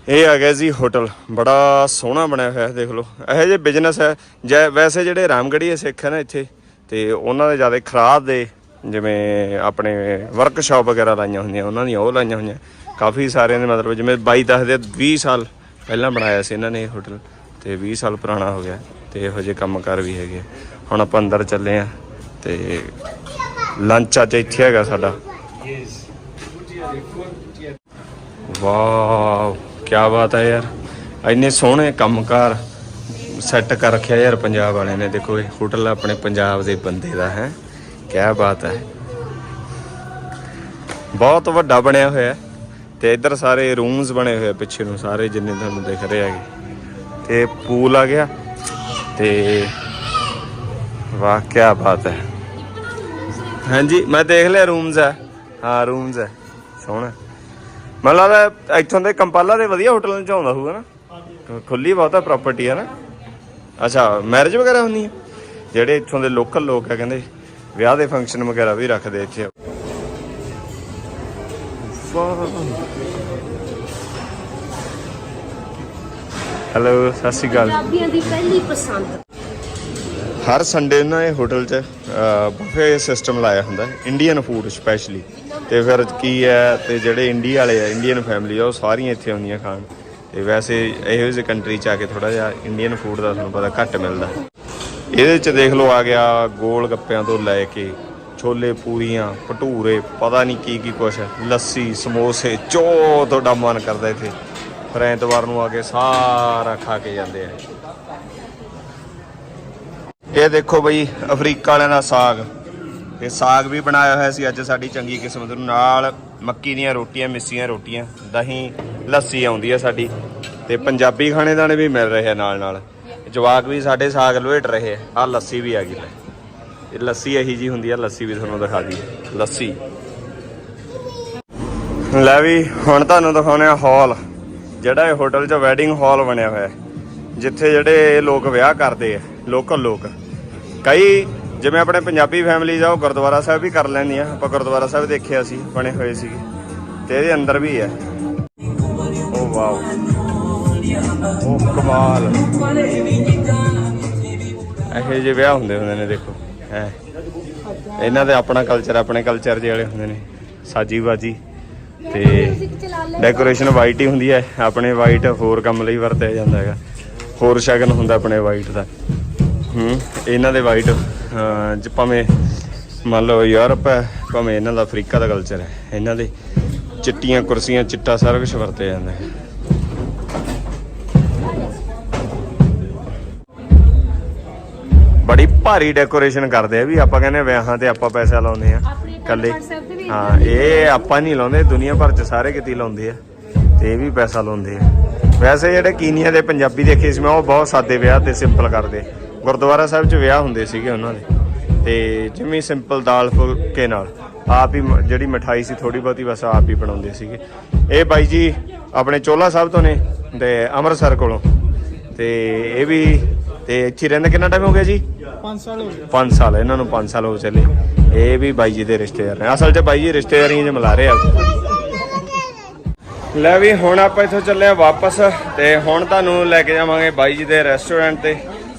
ਇਹ ਆ ਗਿਆ ਜੀ ਹੋਟਲ ਬੜਾ ਸੋਹਣਾ ਬਣਿਆ ਹੋਇਆ ਹੈ ਦੇਖ ਲਓ। ਇਹੋ ਜਿਹੇ ਬਿਜ਼ਨਸ ਹੈ ਜੈ ਵੈਸੇ ਜਿਹੜੇ ਰਾਮਗੜੀਏ ਸਿੱਖ ਹੈ ਨਾ ਇੱਥੇ ਤੇ ਉਹਨਾਂ ਦੇ ਜ਼ਿਆਦਾ ਖਰਾਦ ਦੇ ਜਿਵੇਂ ਆਪਣੇ ਵਰਕਸ਼ਾਪ ਵਗੈਰਾ ਲਾਈਆਂ ਹੁੰਦੀਆਂ ਉਹਨਾਂ ਦੀਆਂ ਉਹ ਲਾਈਆਂ ਹੋਈਆਂ। ਕਾਫੀ ਸਾਰਿਆਂ ਦੇ ਮਤਲਬ ਜਿਵੇਂ 22 ਦੱਸਦੇ 20 ਸਾਲ ਪਹਿਲਾਂ ਬਣਾਇਆ ਸੀ ਇਹਨਾਂ ਨੇ ਇਹ ਹੋਟਲ ਤੇ 20 ਸਾਲ ਪੁਰਾਣਾ ਹੋ ਗਿਆ ਤੇ ਇਹੋ ਜਿਹੇ ਕੰਮਕਾਰ ਵੀ ਹੈਗੇ ਹੁਣ ਆਪਾਂ ਅੰਦਰ ਚੱਲੇ ਆ ਤੇ ਲੰਚ ਅੱਜ ਇੱਥੇ ਹੈਗਾ ਸਾਡਾ। ਵਾਓ ਕੀ ਬਾਤ ਹੈ ਯਾਰ। ਇੰਨੇ ਸੋਹਣੇ ਕੰਮਕਾਰ ਸੈੱਟ ਕਰ ਰੱਖਿਆ ਯਾਰ ਪੰਜਾਬ ਵਾਲਿਆਂ ਨੇ। ਦੇਖੋ ਇਹ ਹੋਟਲ ਆਪਣੇ ਪੰਜਾਬ ਦੇ ਬੰਦੇ ਦਾ ਹੈ। ਕੀ ਬਾਤ ਹੈ। ਬਹੁਤ ਵੱਡਾ ਬਣਿਆ ਹੋਇਆ ਤੇ ਇੱਧਰ ਸਾਰੇ ਰੂਮਸ ਬਣੇ ਹੋਏ ਪਿੱਛੇ ਨੂੰ, ਸਾਰੇ ਜਿੰਨੇ ਤੁਹਾਨੂੰ ਦਿਖ ਰਹੇ ਹੈਗੇ। ਤੇ ਪੂਲ ਆ ਗਿਆ। ਤੇ ਵਾਹ ਕੀ ਬਾਤ ਹੈ। ਹਾਂਜੀ, ਮੈਂ ਦੇਖ ਲਿਆ ਰੂਮਸ ਹੈ ਹਾਂ ਰੂਮਸ ਹੈ ਸੋਹਣਾ। ਮੈਨੂੰ ਲੱਗਦਾ ਇੱਥੋਂ ਦੇ ਕੰਪਾਲਾ ਦੇ ਵਧੀਆ ਹੋਟਲਾਂ ਚ ਆਉਂਦਾ ਹੋਊਗਾ ਨਾ। ਖੁੱਲੀ ਬਹੁਤਾ ਪ੍ਰਾਪਰਟੀ ਹੈ ਨਾ। ਅੱਛਾ ਮੈਰਿਜ ਵਗੈਰਾ ਹੁੰਦੀ ਹੈ ਜਿਹੜੇ ਇੱਥੋਂ ਦੇ ਲੋਕਲ ਲੋਕ ਆ ਕਹਿੰਦੇ ਵਿਆਹ ਦੇ ਫੰਕਸ਼ਨ ਵਗੈਰਾ ਵੀ ਰੱਖਦੇ ਇੱਥੇ। ਹੈਲੋ ਸਤਿ ਸ਼੍ਰੀ ਅਕਾਲ। ਪੰਜਾਬੀਆਂ ਦੀ ਪਹਿਲੀ ਪਸੰਦ। ਹਰ ਸੰਡੇ ਨੂੰ ਇਹ ਹੋਟਲ 'ਚ ਬੁਫੇ ਸਿਸਟਮ ਲਾਇਆ ਹੁੰਦਾ ਇੰਡੀਅਨ ਫੂਡ ਸਪੈਸ਼ਲੀ ਤੇ ਫਿਰ ਕੀ ਹੈ ਤੇ ਜਿਹੜੇ ਇੰਡੀਆ ਵਾਲੇ ਆ ਇੰਡੀਅਨ ਫੈਮਿਲੀ ਆ, ਉਹ ਸਾਰੀਆਂ ਇੱਥੇ ਆਉਂਦੀਆਂ ਖਾਣ। ਤੇ ਵੈਸੇ ਇਹੋ ਜਿਹੇ ਕੰਟਰੀ 'ਚ ਆ ਕੇ ਥੋੜਾ ਜਿਹਾ ਇੰਡੀਅਨ ਫੂਡ ਦਾ ਤੁਹਾਨੂੰ ਪਤਾ ਘੱਟ ਮਿਲਦਾ। ਇਹਦੇ 'ਚ ਦੇਖ ਲਓ ਆ ਗਿਆ ਗੋਲ ਗੱਪਿਆਂ ਤੋਂ ਲੈ ਕੇ ਛੋਲੇ ਪੂਰੀਆਂ, ਭਟੂਰੇ, ਪਤਾ ਨਹੀਂ ਕੀ ਕੀ ਕੁਛ, ਲੱਸੀ, ਸਮੋਸੇ ਜੋ ਤੁਹਾਡਾ ਮਨ ਕਰਦਾ ਇੱਥੇ। ਫਿਰ ਐਤਵਾਰ ਨੂੰ ਆ ਕੇ ਸਾਰਾ ਖਾ ਕੇ ਜਾਂਦੇ ਆ। ਇਹ ਦੇਖੋ ਬਈ, ਅਫਰੀਕਾ ਵਾਲਿਆਂ ਦਾ ਸਾਗ। ਤੇ ਸਾਗ ਵੀ ਬਣਾਇਆ ਹੋਇਆ ਸੀ ਅੱਜ ਸਾਡੀ ਚੰਗੀ ਕਿਸਮਤ ਨੂੰ। ਨਾਲ ਮੱਕੀ ਦੀਆਂ ਰੋਟੀਆਂ, ਮਿੱਸੀਆਂ ਰੋਟੀਆਂ, ਦਹੀਂ, ਲੱਸੀ ਆਉਂਦੀ ਹੈ ਸਾਡੀ। ਤੇ ਪੰਜਾਬੀ ਖਾਣੇ ਦਾਣੇ ਵੀ ਮਿਲ ਰਹੇ ਆ ਨਾਲ ਨਾਲ। ਜਵਾਕ ਵੀ ਸਾਡੇ ਸਾਗ ਲੋਹਟ ਰਹੇ ਆ। ਆਹ ਲੱਸੀ ਵੀ ਆ ਗਈ ਲੈ। ਇਹ ਲੱਸੀ ਇਹੀ ਜੀ ਹੁੰਦੀ ਆ, ਲੱਸੀ ਵੀ ਤੁਹਾਨੂੰ ਦਿਖਾ ਦੀ ਲੱਸੀ। ਲੈ ਵੀ, ਹੁਣ ਤੁਹਾਨੂੰ ਦਿਖਾਉਣੇ ਆ ਹਾਲ। ਜਿਹੜਾ ਇਹ ਹੋਟਲ 'ਚ ਵੈਡਿੰਗ ਹਾਲ ਬਣਿਆ ਹੋਇਆ ਜਿੱਥੇ ਜਿਹੜੇ ਲੋਕ ਵਿਆਹ ਕਰਦੇ ਆ, ਲੋਕਲ ਲੋਕ। ਕਈ ਜਿਵੇਂ ਆਪਣੇ ਪੰਜਾਬੀ ਫੈਮਿਲੀਜ਼ ਆ, ਉਹ ਗੁਰਦੁਆਰਾ ਸਾਹਿਬ ਵੀ ਕਰ ਲੈਂਦੀਆਂ। ਆਪਾਂ ਗੁਰਦੁਆਰਾ ਸਾਹਿਬ ਦੇਖਿਆ ਸੀ, ਬਣੇ ਹੋਏ ਸੀਗੇ ਤੇ ਇਹਦੇ ਅੰਦਰ ਵੀ ਹੈ। ਓ ਵਾਓ। ਓ ਕਮਾਲ। ਇਹੋ ਜਿਹੇ ਵਿਆਹ ਹੁੰਦੇ ਹੁੰਦੇ ਨੇ, ਦੇਖੋ। ਹੈ। ਇਹਨਾਂ ਦੇ ਆਪਣਾ ਕਲਚਰ ਆਪਣੇ ਕਲਚਰ ਜਿਹੜੇ ਹੁੰਦੇ ਨੇ। ਸਾਜੀ ਬਾਜੀ। ਤੇ ਡੈਕੋਰੇਸ਼ਨ ਵਾਈਟ ਹੀ ਹੁੰਦੀ ਹੈ। ਆਪਣੇ ਵਾਈਟ ਹੋਰ ਕੰਮ ਲਈ ਵਰਤਿਆ ਜਾਂਦਾ ਹੈਗਾ। ਹੋਰ ਸ਼ਗਨ ਹੁੰਦਾ ਆਪਣੇ ਵਾਈਟ ਦਾ। ਹੂੰ ਇਹਨਾਂ ਦੇ ਵਾਈਟ ਜ ਭਾਵੇਂ ਮੰਨ ਲਓ ਯੂਰਪ ਹੈ ਭਾਵੇਂ ਇਹਨਾਂ ਦਾ ਅਫਰੀਕਾ ਦਾ ਕਲਚਰ ਹੈ ਇਹਨਾਂ ਦੇ ਚਿੱਟੀਆਂ ਕੁਰਸੀਆਂ ਚਿੱਟਾ ਸਾਰਾ ਕੁਝ ਵਰਤਿਆ ਜਾਂਦਾ ਹੈ। ਬੜੀ ਭਾਰੀ ਡੈਕੋਰੇਸ਼ਨ ਕਰਦੇ ਆ ਵੀ ਆਪਾਂ ਕਹਿੰਦੇ ਵਿਆਹਾਂ ਤੇ ਆਪਾਂ ਪੈਸਾ ਲਾਉਂਦੇ ਆ ਕੱਲੇ ਹਾਂ ਇਹ ਆਪਾਂ ਨਹੀਂ ਲਾਉਂਦੇ ਦੁਨੀਆ ਭਰ ਚ ਸਾਰੇ ਕਿਤੇ ਲਾਉਂਦੇ ਆ ਤੇ ਇਹ ਵੀ ਪੈਸਾ ਲਾਉਂਦੇ ਆ। ਵੈਸੇ ਜਿਹੜੇ ਕੀਨੀਆ ਦੇ ਪੰਜਾਬੀ ਦੇਖੇ ਸੀ ਮੈਂ ਉਹ ਬਹੁਤ ਸਾਦੇ ਵਿਆਹ ਤੇ ਸਿੰਪਲ ਕਰਦੇ ਗੁਰਦੁਆਰਾ ਸਾਹਿਬ ਚ ਵਿਆਹ ਹੁੰਦੇ ਸੀਗੇ ਉਹਨਾਂ ਦੇ। ਤੇ ਜਿਵੇਂ ਸਿੰਪਲ ਦਾਲ ਫੁਲਕੇ ਨਾਲ ਆਪ ਹੀ ਜਿਹੜੀ ਮਠਾਈ ਸੀ ਥੋੜੀ ਬਹੁਤੀ ਬਸ ਆਪ ਹੀ ਬਣਾਉਂਦੇ ਸੀਗੇ। ਇਹ ਬਾਈ ਜੀ ਆਪਣੇ ਚੋਲਾ ਸਾਹਿਬ ਤੋਂ ਨੇ ਤੇ ਅੰਮ੍ਰਿਤਸਰ ਕੋਲੋਂ। ਤੇ ਇਹ ਵੀ ਤੇ ਇੱਥੇ ਰਹਿੰਦੇ ਕਿੰਨਾ ਟਾਈਮ ਹੋ ਗਿਆ ਜੀ? 5 ਸਾਲ ਹੋ ਗਏ। 5 ਸਾਲ ਇਹਨਾਂ ਨੂੰ 5 ਸਾਲ ਹੋ ਚੱਲੇ। ਇਹ ਵੀ ਬਾਈ ਜੀ ਦੇ ਰਿਸ਼ਤੇਦਾਰ ਨੇ। ਅਸਲ 'ਚ ਬਾਈ ਜੀ ਰਿਸ਼ਤੇਦਾਰੀਆਂ 'ਚ ਮਿਲਾ ਰਹੇ ਆ। ਲੈ ਵੀ ਹੁਣ ਆਪਾਂ ਇੱਥੋਂ ਚੱਲੇ ਆ ਵਾਪਸ ਤੇ ਹੁਣ ਤੁਹਾਨੂੰ ਲੈ ਕੇ ਜਾਵਾਂਗੇ ਬਾਈ ਜੀ ਦੇ ਰੈਸਟੋਰੈਂਟ ਤੇ।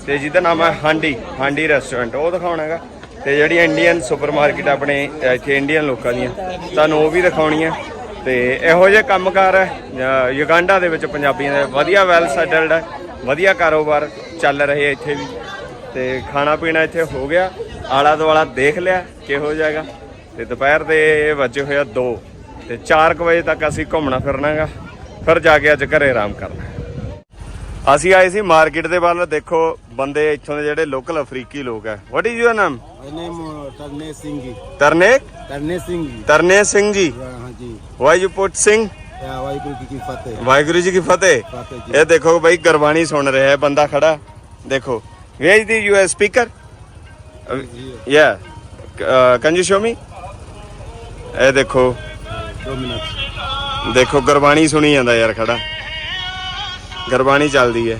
ਤੇ ਜਿਹਦਾ ਨਾਮ ਹੈ ਹਾਂਡੀ ਹਾਂਡੀ ਰੈਸਟੋਰੈਂਟ ਉਹ ਦਿਖਾਉਣਾ ਹੈਗਾ ਤੇ ਜਿਹੜੀਆਂ ਇੰਡੀਅਨ ਸੁਪਰਮਾਰਕਟ ਆਪਣੇ ਇੱਥੇ ਇੰਡੀਅਨ ਲੋਕਾਂ ਦੀਆਂ, ਤੁਹਾਨੂੰ ਉਹ ਵੀ ਦਿਖਾਉਣੀ ਹੈ ਤੇ ਇਹੋ ਜਿਹੇ ਕੰਮਕਾਰ ਹੈ ਯੁਗਾਂਡਾ ਦੇ ਵਿੱਚ ਪੰਜਾਬੀਆਂ ਦਾ। ਵਧੀਆ ਵੈਲ ਸੈਟਲਡ ਹੈ, ਵਧੀਆ ਕਾਰੋਬਾਰ ਚੱਲ ਰਹੇ ਇੱਥੇ ਵੀ। ਤੇ ਖਾਣਾ ਪੀਣਾ ਇੱਥੇ ਹੋ ਗਿਆ ਆਲਾ ਦੁਆਲਾ ਦੇਖ ਲਿਆ, ਕਿਹੋ ਜਾਏਗਾ ਤੇ ਦੁਪਹਿਰ ਦੇ ਵੱਜੇ ਹੋਇਆ 2 ਤੇ 4 ਵਜੇ ਤੱਕ ਅਸੀਂ ਘੁੰਮਣਾ ਫਿਰਨਾਗਾ। ਫਿਰ ਜਾ ਕੇ ਅੱਜ ਘਰੇ ਆਰਾਮ ਕਰਨਾ। ਅਸੀਂ ਆਏ ਸੀ ਮਾਰਕੀਟ ਦੇ ਵੱਲ ਦੇਖੋ ਬੰਦੇ ਇੱਥੋਂ ਦੇ ਜਿਹੜੇ ਲੋਕਲ ਅਫਰੀਕੀ ਲੋਕ ਹੈ ਵਾਟ ਇਜ਼ ਯੂਰ ਨਾਮ My name is Tarne Singh ji. Tarnek Tarne Singh ji. Tarne Singh ji Yeah, हाँ जी. Why you put Singh Yeah, Waheguru ji की फतेह. ਵਾਹਿਗੁਰੂ ਜੀ ਕੀ ਫਤਿਹ ਫਤਿਹ ਜੀ। ਇਹ ਦੇਖੋ ਬਈ ਗੁਰਬਾਣੀ ਸੁਣ ਰਿਹਾ ਹੈ ਬੰਦਾ ਖੜਾ ਦੇਖੋ ਵੇਜ ਦੀ ਯੂ ਐ ਸਪੀਕਰ ਯਾ ਕੈਨ ਯੂ ਸ਼ੋ ਮੀ ਇਹ ਦੇਖੋ Two minutes. ਦੇਖੋ ਗੁਰਬਾਣੀ ਸੁਣੀ ਜਾਂਦਾ ਯਾਰ ਖੜਾ ਗੁਰਬਾਣੀ ਚੱਲਦੀ ਹੈ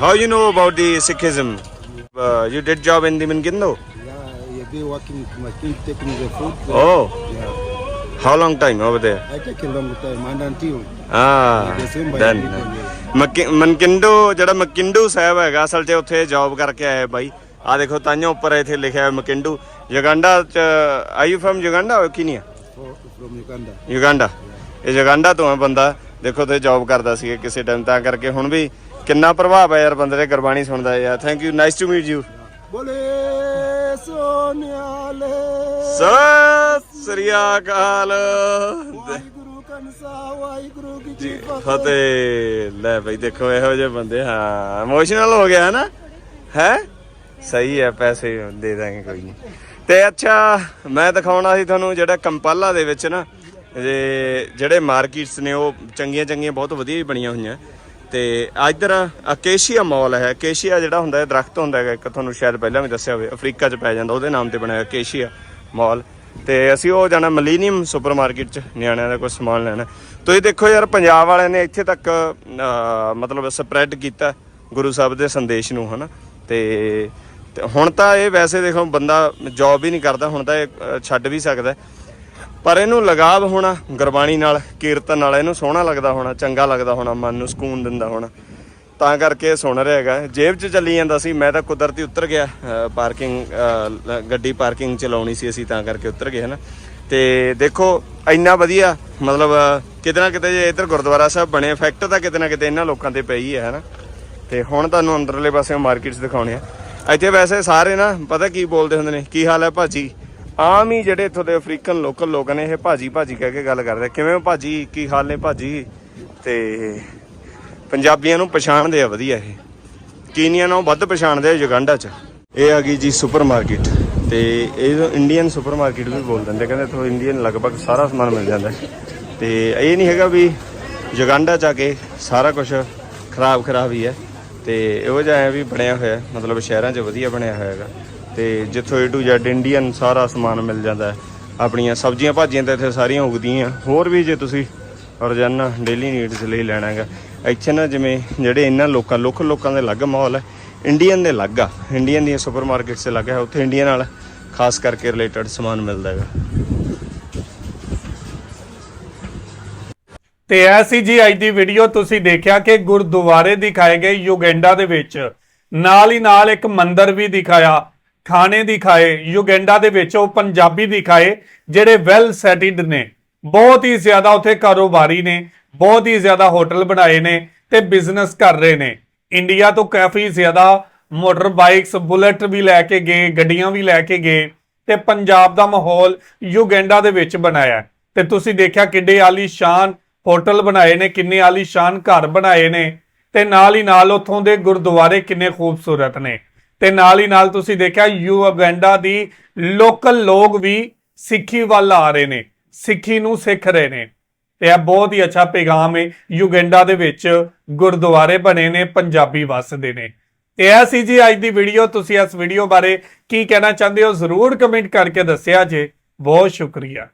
how you know about the Sikhism you did job in the Yeah, you be working with my kid taking the food. Oh. Yeah. How long time over there I take a long time and until ਆ the same by then Makindu ਜਿਹੜਾ Makindu ਸਾਹਿਬ ਹੈਗਾ ਅਸਲ 'ਚ ਉੱਥੇ job ਕਰਕੇ ਆਇਆ ਬਾਈ ਆ ਦੇਖੋ ਤਾਂਿਓ ਉੱਪਰ ਇੱਥੇ ਲਿਖਿਆ ਹੋਇਆ ਮਕਿੰਡੂ ਯੁਗਾਂਡਾ 'ਚ are you from Uganda Kenya for- from Uganda. Uganda ਇਹ ਯੁਗਾਂਡਾ ਤੋਂ ਆ ਬੰਦਾ ਦੇਖੋ ਤੇ ਜੌਬ ਕਰਦਾ ਸੀ ਕਿਸੇ ਟਾਈਮ ਤਾਂ ਕਰਕੇ ਹੁਣ ਵੀ ਕਿੰਨਾ ਪ੍ਰਭਾਵ ਹੈ ਯਾਰ ਬੰਦੇ ਦੇ ਗੁਰਬਾਣੀ ਸੁਣਦਾ ਯਾਰ। Thank you nice to meet you Bole Sonyale. Sat ਸ੍ਰੀ ਅਕਾਲ। ਵਾਹਿਗੁਰੂ ਕੰਸਾ ਵਾਹਿਗੁਰੂ ਕੀ ਜੀ ਫਤਿਹ। ਲੈ ਬਈ ਦੇਖੋ ਇਹੋ ਜਿਹੇ ਬੰਦੇ ਹਾਂ ਇਮੋਸ਼ਨਲ ਹੋ ਗਿਆ ਨਾ ਹੈ? ਸਹੀ ਹੈ ਪੈਸੇ ਦੇ ਦਾਂਗੇ ਕੋਈ ਨਹੀਂ। ਤੇ ਅੱਛਾ ਮੈਂ ਦਿਖਾਉਣਾ ਸੀ ਤੁਹਾਨੂੰ ਜਿਹੜਾ ਕੰਪਾਲਾ ਦੇ ਵਿੱਚ ਨਾ ਜਿਹੜੇ ਮਾਰਕੀਟਸ ਨੇ ਉਹ ਚੰਗੀਆਂ ਚੰਗੀਆਂ ਬਹੁਤ ਵਧੀਆ ਹੀ ਬਣੀਆਂ ਹੋਈਆਂ। ਤੇ ਇੱਧਰ ਅਕੇਸ਼ੀਆ ਮਾਲ ਹੈ। ਅਕੇਸ਼ੀਆ ਜਿਹੜਾ ਹੁੰਦਾ ਹੈ, ਦਰਖਤ ਹੁੰਦਾ ਹੈਗਾ, ਇੱਕ ਤੁਹਾਨੂੰ ਸ਼ਾਇਦ ਪਹਿਲਾਂ ਵੀ ਦੱਸਿਆ ਹੋਵੇ, ਅਫਰੀਕਾ 'ਚ ਪੈ ਜਾਂਦਾ, ਉਹਦੇ ਨਾਮ ਤੇ ਬਣਿਆ ਅਕੇਸ਼ੀਆ ਮਾਲ। ਤੇ ਅਸੀਂ ਉਹ ਜਾਣਾ ਮਲੀਨੀਅਮ ਸੁਪਰਮਾਰਕਟ 'ਚ, ਨਿਆਣਿਆਂ ਦਾ ਕੋਈ ਸਮਾਨ ਲੈਣਾ ਤੁਸੀਂ ਦੇਖੋ ਯਾਰ, ਪੰਜਾਬ ਵਾਲਿਆਂ ਨੇ ਇੱਥੇ ਤੱਕ ਮਤਲਬ ਸਪਰੈਡ ਕੀਤਾ ਗੁਰੂ ਸਾਹਿਬ ਦੇ ਸੰਦੇਸ਼ ਨੂੰ, ਹਨਾ? ਤੇ ਤੇ ਹੁਣ ਤਾਂ ਇਹ ਵੈਸੇ ਦੇਖੋ, ਬੰਦਾ ਜੌਬ ਹੀ ਨਹੀਂ ਕਰਦਾ, ਹੁਣ ਤਾਂ ਇਹ ਛੱਡ ਵੀ ਸਕਦਾ ਪਰ ਇਹਨੂੰ ਲਗਾਵ ਹੋਣਾ, ਗੁਰਬਾਣੀ ਨਾਲ, ਕੀਰਤਨ ਨਾਲ ਇਹਨੂੰ ਸੋਹਣਾ ਲੱਗਦਾ ਹੋਣਾ, ਚੰਗਾ ਲੱਗਦਾ ਹੋਣਾ, ਮਨ ਨੂੰ ਸਕੂਨ ਦਿੰਦਾ ਹੋਣਾ। ਤਾਂ ਕਰਕੇ ਇਹ ਸੁਣ ਰਿਹਾ ਹੈਗਾ। ਜੇਬ 'ਚ ਚੱਲੀ ਜਾਂਦਾ ਸੀ, ਮੈਂ ਤਾਂ ਕੁਦਰਤੀ ਉੱਤਰ ਗਿਆ ਪਾਰਕਿੰਗ ਗੱਡੀ ਪਾਰਕਿੰਗ ਚ ਲਾਉਣੀ ਸੀ ਅਸੀਂ, ਤਾਂ ਕਰਕੇ ਉਤਰ ਗਏ, ਹਨਾ। ਤੇ ਦੇਖੋ, ਇੰਨਾ ਵਧੀਆ, ਮਤਲਬ, ਕਿਤੇ ਨਾ ਕਿਤੇ ਜੇ ਇੱਧਰ ਗੁਰਦੁਆਰਾ ਸਾਹਿਬ ਬਣੇ ਇਫੈਕਟ ਤਾਂ ਕਿਤੇ ਨਾ ਕਿਤੇ ਇਹਨਾਂ ਲੋਕਾਂ ਤੇ ਪਈ ਹੈ, ਹਨਾ। ਤੇ ਹੁਣ ਤੁਹਾਨੂੰ ਅੰਦਰਲੇ ਪਾਸੇ ਮਾਰਕੀਟਸ ਦਿਖਾਉਣੇ ਆ। ਇੱਥੇ ਵੈਸੇ ਸਾਰੇ ਨਾ, ਪਤਾ ਕੀ ਬੋਲਦੇ ਹੁੰਦੇ ਨੇ, ਕੀ ਹਾਲ ਹੈ ਭਾਜੀ? ਆਮ ਹੀ ਜਿਹੜੇ ਇੱਥੋਂ ਦੇ ਅਫਰੀਕਨ ਲੋਕਲ ਲੋਕ ਨੇ, ਇਹ ਭਾਜੀ ਭਾਜੀ ਕਹਿ ਕੇ ਗੱਲ ਕਰਦੇ ਆ। ਕਿਵੇਂ ਹੋ ਭਾਜੀ? ਕੀ ਹਾਲ ਨੇ ਭਾਜੀ? ਤੇ ਪੰਜਾਬੀਆਂ ਨੂੰ ਪਛਾਣਦੇ ਆ ਵਧੀਆ ਇਹ। ਕੀਨੀਆਂ ਨੂੰ ਵੱਧ ਪਛਾਣਦੇ ਆ ਯੁਗੰਡਾ 'ਚ। ਇਹ ਆ ਗਈ ਜੀ ਸੁਪਰਮਾਰਕਟ ਤੇ ਇਹ ਇੰਡੀਅਨ ਸੁਪਰਮਾਰਕਟ ਵੀ ਬੋਲ ਦਿੰਦੇ ਕਹਿੰਦੇ ਇੱਥੋਂ ਇੰਡੀਅਨ ਲਗਭਗ ਸਾਰਾ ਸਮਾਨ ਮਿਲ ਜਾਂਦਾ ਹੈ। ਤੇ ਇਹ ਨਹੀਂ ਹੈਗਾ ਵੀ ਯੁਗੰਡਾ 'ਚ ਆ ਕੇ ਸਾਰਾ ਕੁਝ ਖਰਾਬ ਖਰਾਬ ਹੀ ਹੈ। ਤੇ ਇਹੋ ਜਿਹਾ ਹੈ ਵੀ ਬਣਿਆ ਹੋਇਆ, ਮਤਲਬ ਸ਼ਹਿਰਾਂ 'ਚ ਵਧੀਆ ਬਣਿਆ ਹੋਇਆ ਹੈਗਾ। ਤੇ ਜਿੱਥੋਂ A to Z ਇੰਡੀਅਨ ਸਾਰਾ ਸਮਾਨ ਮਿਲ ਜਾਂਦਾ ਹੈ। ਆਪਣੀਆਂ ਸਬਜ਼ੀਆਂ ਭਾਜੀਆਂ ਤਾਂ ਇੱਥੇ ਸਾਰੀਆਂ ਉਗਦੀਆਂ ਹੋਰ ਵੀ ਜੇ ਤੁਸੀਂ ਰੋਜ਼ਾਨਾ ਡੇਲੀ ਨੀਡਸ ਲਈ ਲੈਣਾ ਹੈਗਾ। ਇੱਥੇ ਨਾ ਜਿਵੇਂ ਜਿਹੜੇ ਇਹਨਾਂ ਲੋਕਾਂ ਲੋਕਲ ਲੋਕਾਂ ਦੇ ਅਲੱਗ ਮਾਹੌਲ ਹੈ। ਇੰਡੀਅਨ ਦੇ ਅਲੱਗ ਆ। ਇੰਡੀਅਨ ਦੀਆਂ ਸੁਪਰਮਾਰਕਟਸ ਅਲੱਗ ਹੈ। ਉੱਥੇ ਇੰਡੀਅਨ ਨਾਲ ਖਾਸ ਕਰਕੇ ਰਿਲੇਟਡ ਸਮਾਨ ਮਿਲਦਾ ਹੈਗਾ। ਤੇ ਐਸੀ ਜੀ ਅੱਜ ਦੀ ਵੀਡੀਓ ਤੁਸੀਂ ਦੇਖਿਆ ਕਿ ਗੁਰਦੁਆਰੇ ਦਿਖਾਏ ਗਏ ਯੁਗੈਂਡਾ ਦੇ ਵਿੱਚ। ਨਾਲ ਹੀ ਨਾਲ ਇੱਕ ਮੰਦਿਰ ਵੀ ਦਿਖਾਇਆ। ਖਾਣੇ ਦਿਖਾਏ, ਯੂਗੈਂਡਾ ਦੇ ਵਿੱਚ ਉਹ ਪੰਜਾਬੀ ਦਿਖਾਏ, ਜਿਹੜੇ ਵੈਲ ਸੈਟਲਡ ਨੇ। ਬਹੁਤ ਹੀ ਜ਼ਿਆਦਾ ਉੱਥੇ ਕਾਰੋਬਾਰੀ ਨੇ, ਬਹੁਤ ਹੀ ਜ਼ਿਆਦਾ ਹੋਟਲ ਬਣਾਏ ਨੇ ਤੇ ਬਿਜ਼ਨਸ ਕਰ ਰਹੇ ਨੇ। ਇੰਡੀਆ ਤੋਂ ਕਾਫੀ ਜ਼ਿਆਦਾ ਮੋਟਰ ਬਾਈਕਸ ਬੁਲੇਟ ਵੀ ਲੈ ਕੇ ਗਏ, ਗੱਡੀਆਂ ਵੀ ਲੈ ਕੇ ਗਏ ਤੇ ਪੰਜਾਬ ਦਾ ਮਾਹੌਲ ਯੂਗੈਂਡਾ ਦੇ ਵਿੱਚ ਬਣਾਇਆ। ਹੈ। ਤੇ ਤੁਸੀਂ ਦੇਖਿਆ ਕਿੱਡੇ ਆਲੀਸ਼ਾਨ ਹੋਟਲ ਬਣਾਏ ਨੇ, ਕਿੰਨੇ ਆਲੀਸ਼ਾਨ ਘਰ ਬਣਾਏ ਨੇ ਤੇ ਨਾਲ ਹੀ ਨਾਲ ਉੱਥੋਂ ਦੇ ਗੁਰਦੁਆਰੇ ਕਿੰਨੇ ਖੂਬਸੂਰਤ ਨੇ। ਤੇ ਨਾਲ ਹੀ ਨਾਲ ਤੁਸੀਂ ਦੇਖਿਆ ਯੂਗੈਂਡਾ ਦੀ ਲੋਕਲ ਲੋਕ ਵੀ ਸਿੱਖੀ ਵੱਲ ਆ ਰਹੇ ਨੇ, ਸਿੱਖੀ ਨੂੰ ਸਿੱਖ ਰਹੇ ਨੇ। ਤੇ ਇਹ ਬਹੁਤ ਹੀ ਅੱਛਾ ਪੈਗਾਮ ਹੈ ਯੂਗੈਂਡਾ ਦੇ ਵਿੱਚ ਗੁਰਦੁਆਰੇ ਬਣੇ ਨੇ, ਪੰਜਾਬੀ ਵਸਦੇ ਨੇ। ਤੇ ਇਹ ਸੀ ਜੀ ਅੱਜ ਦੀ ਵੀਡੀਓ ਤੁਸੀਂ ਇਸ ਵੀਡੀਓ ਬਾਰੇ ਕੀ ਕਹਿਣਾ ਚਾਹੁੰਦੇ ਹੋ, ਜ਼ਰੂਰ ਕਮੈਂਟ ਕਰਕੇ ਦੱਸਿਆ ਜੇ। ਬਹੁਤ ਸ਼ੁਕਰੀਆ।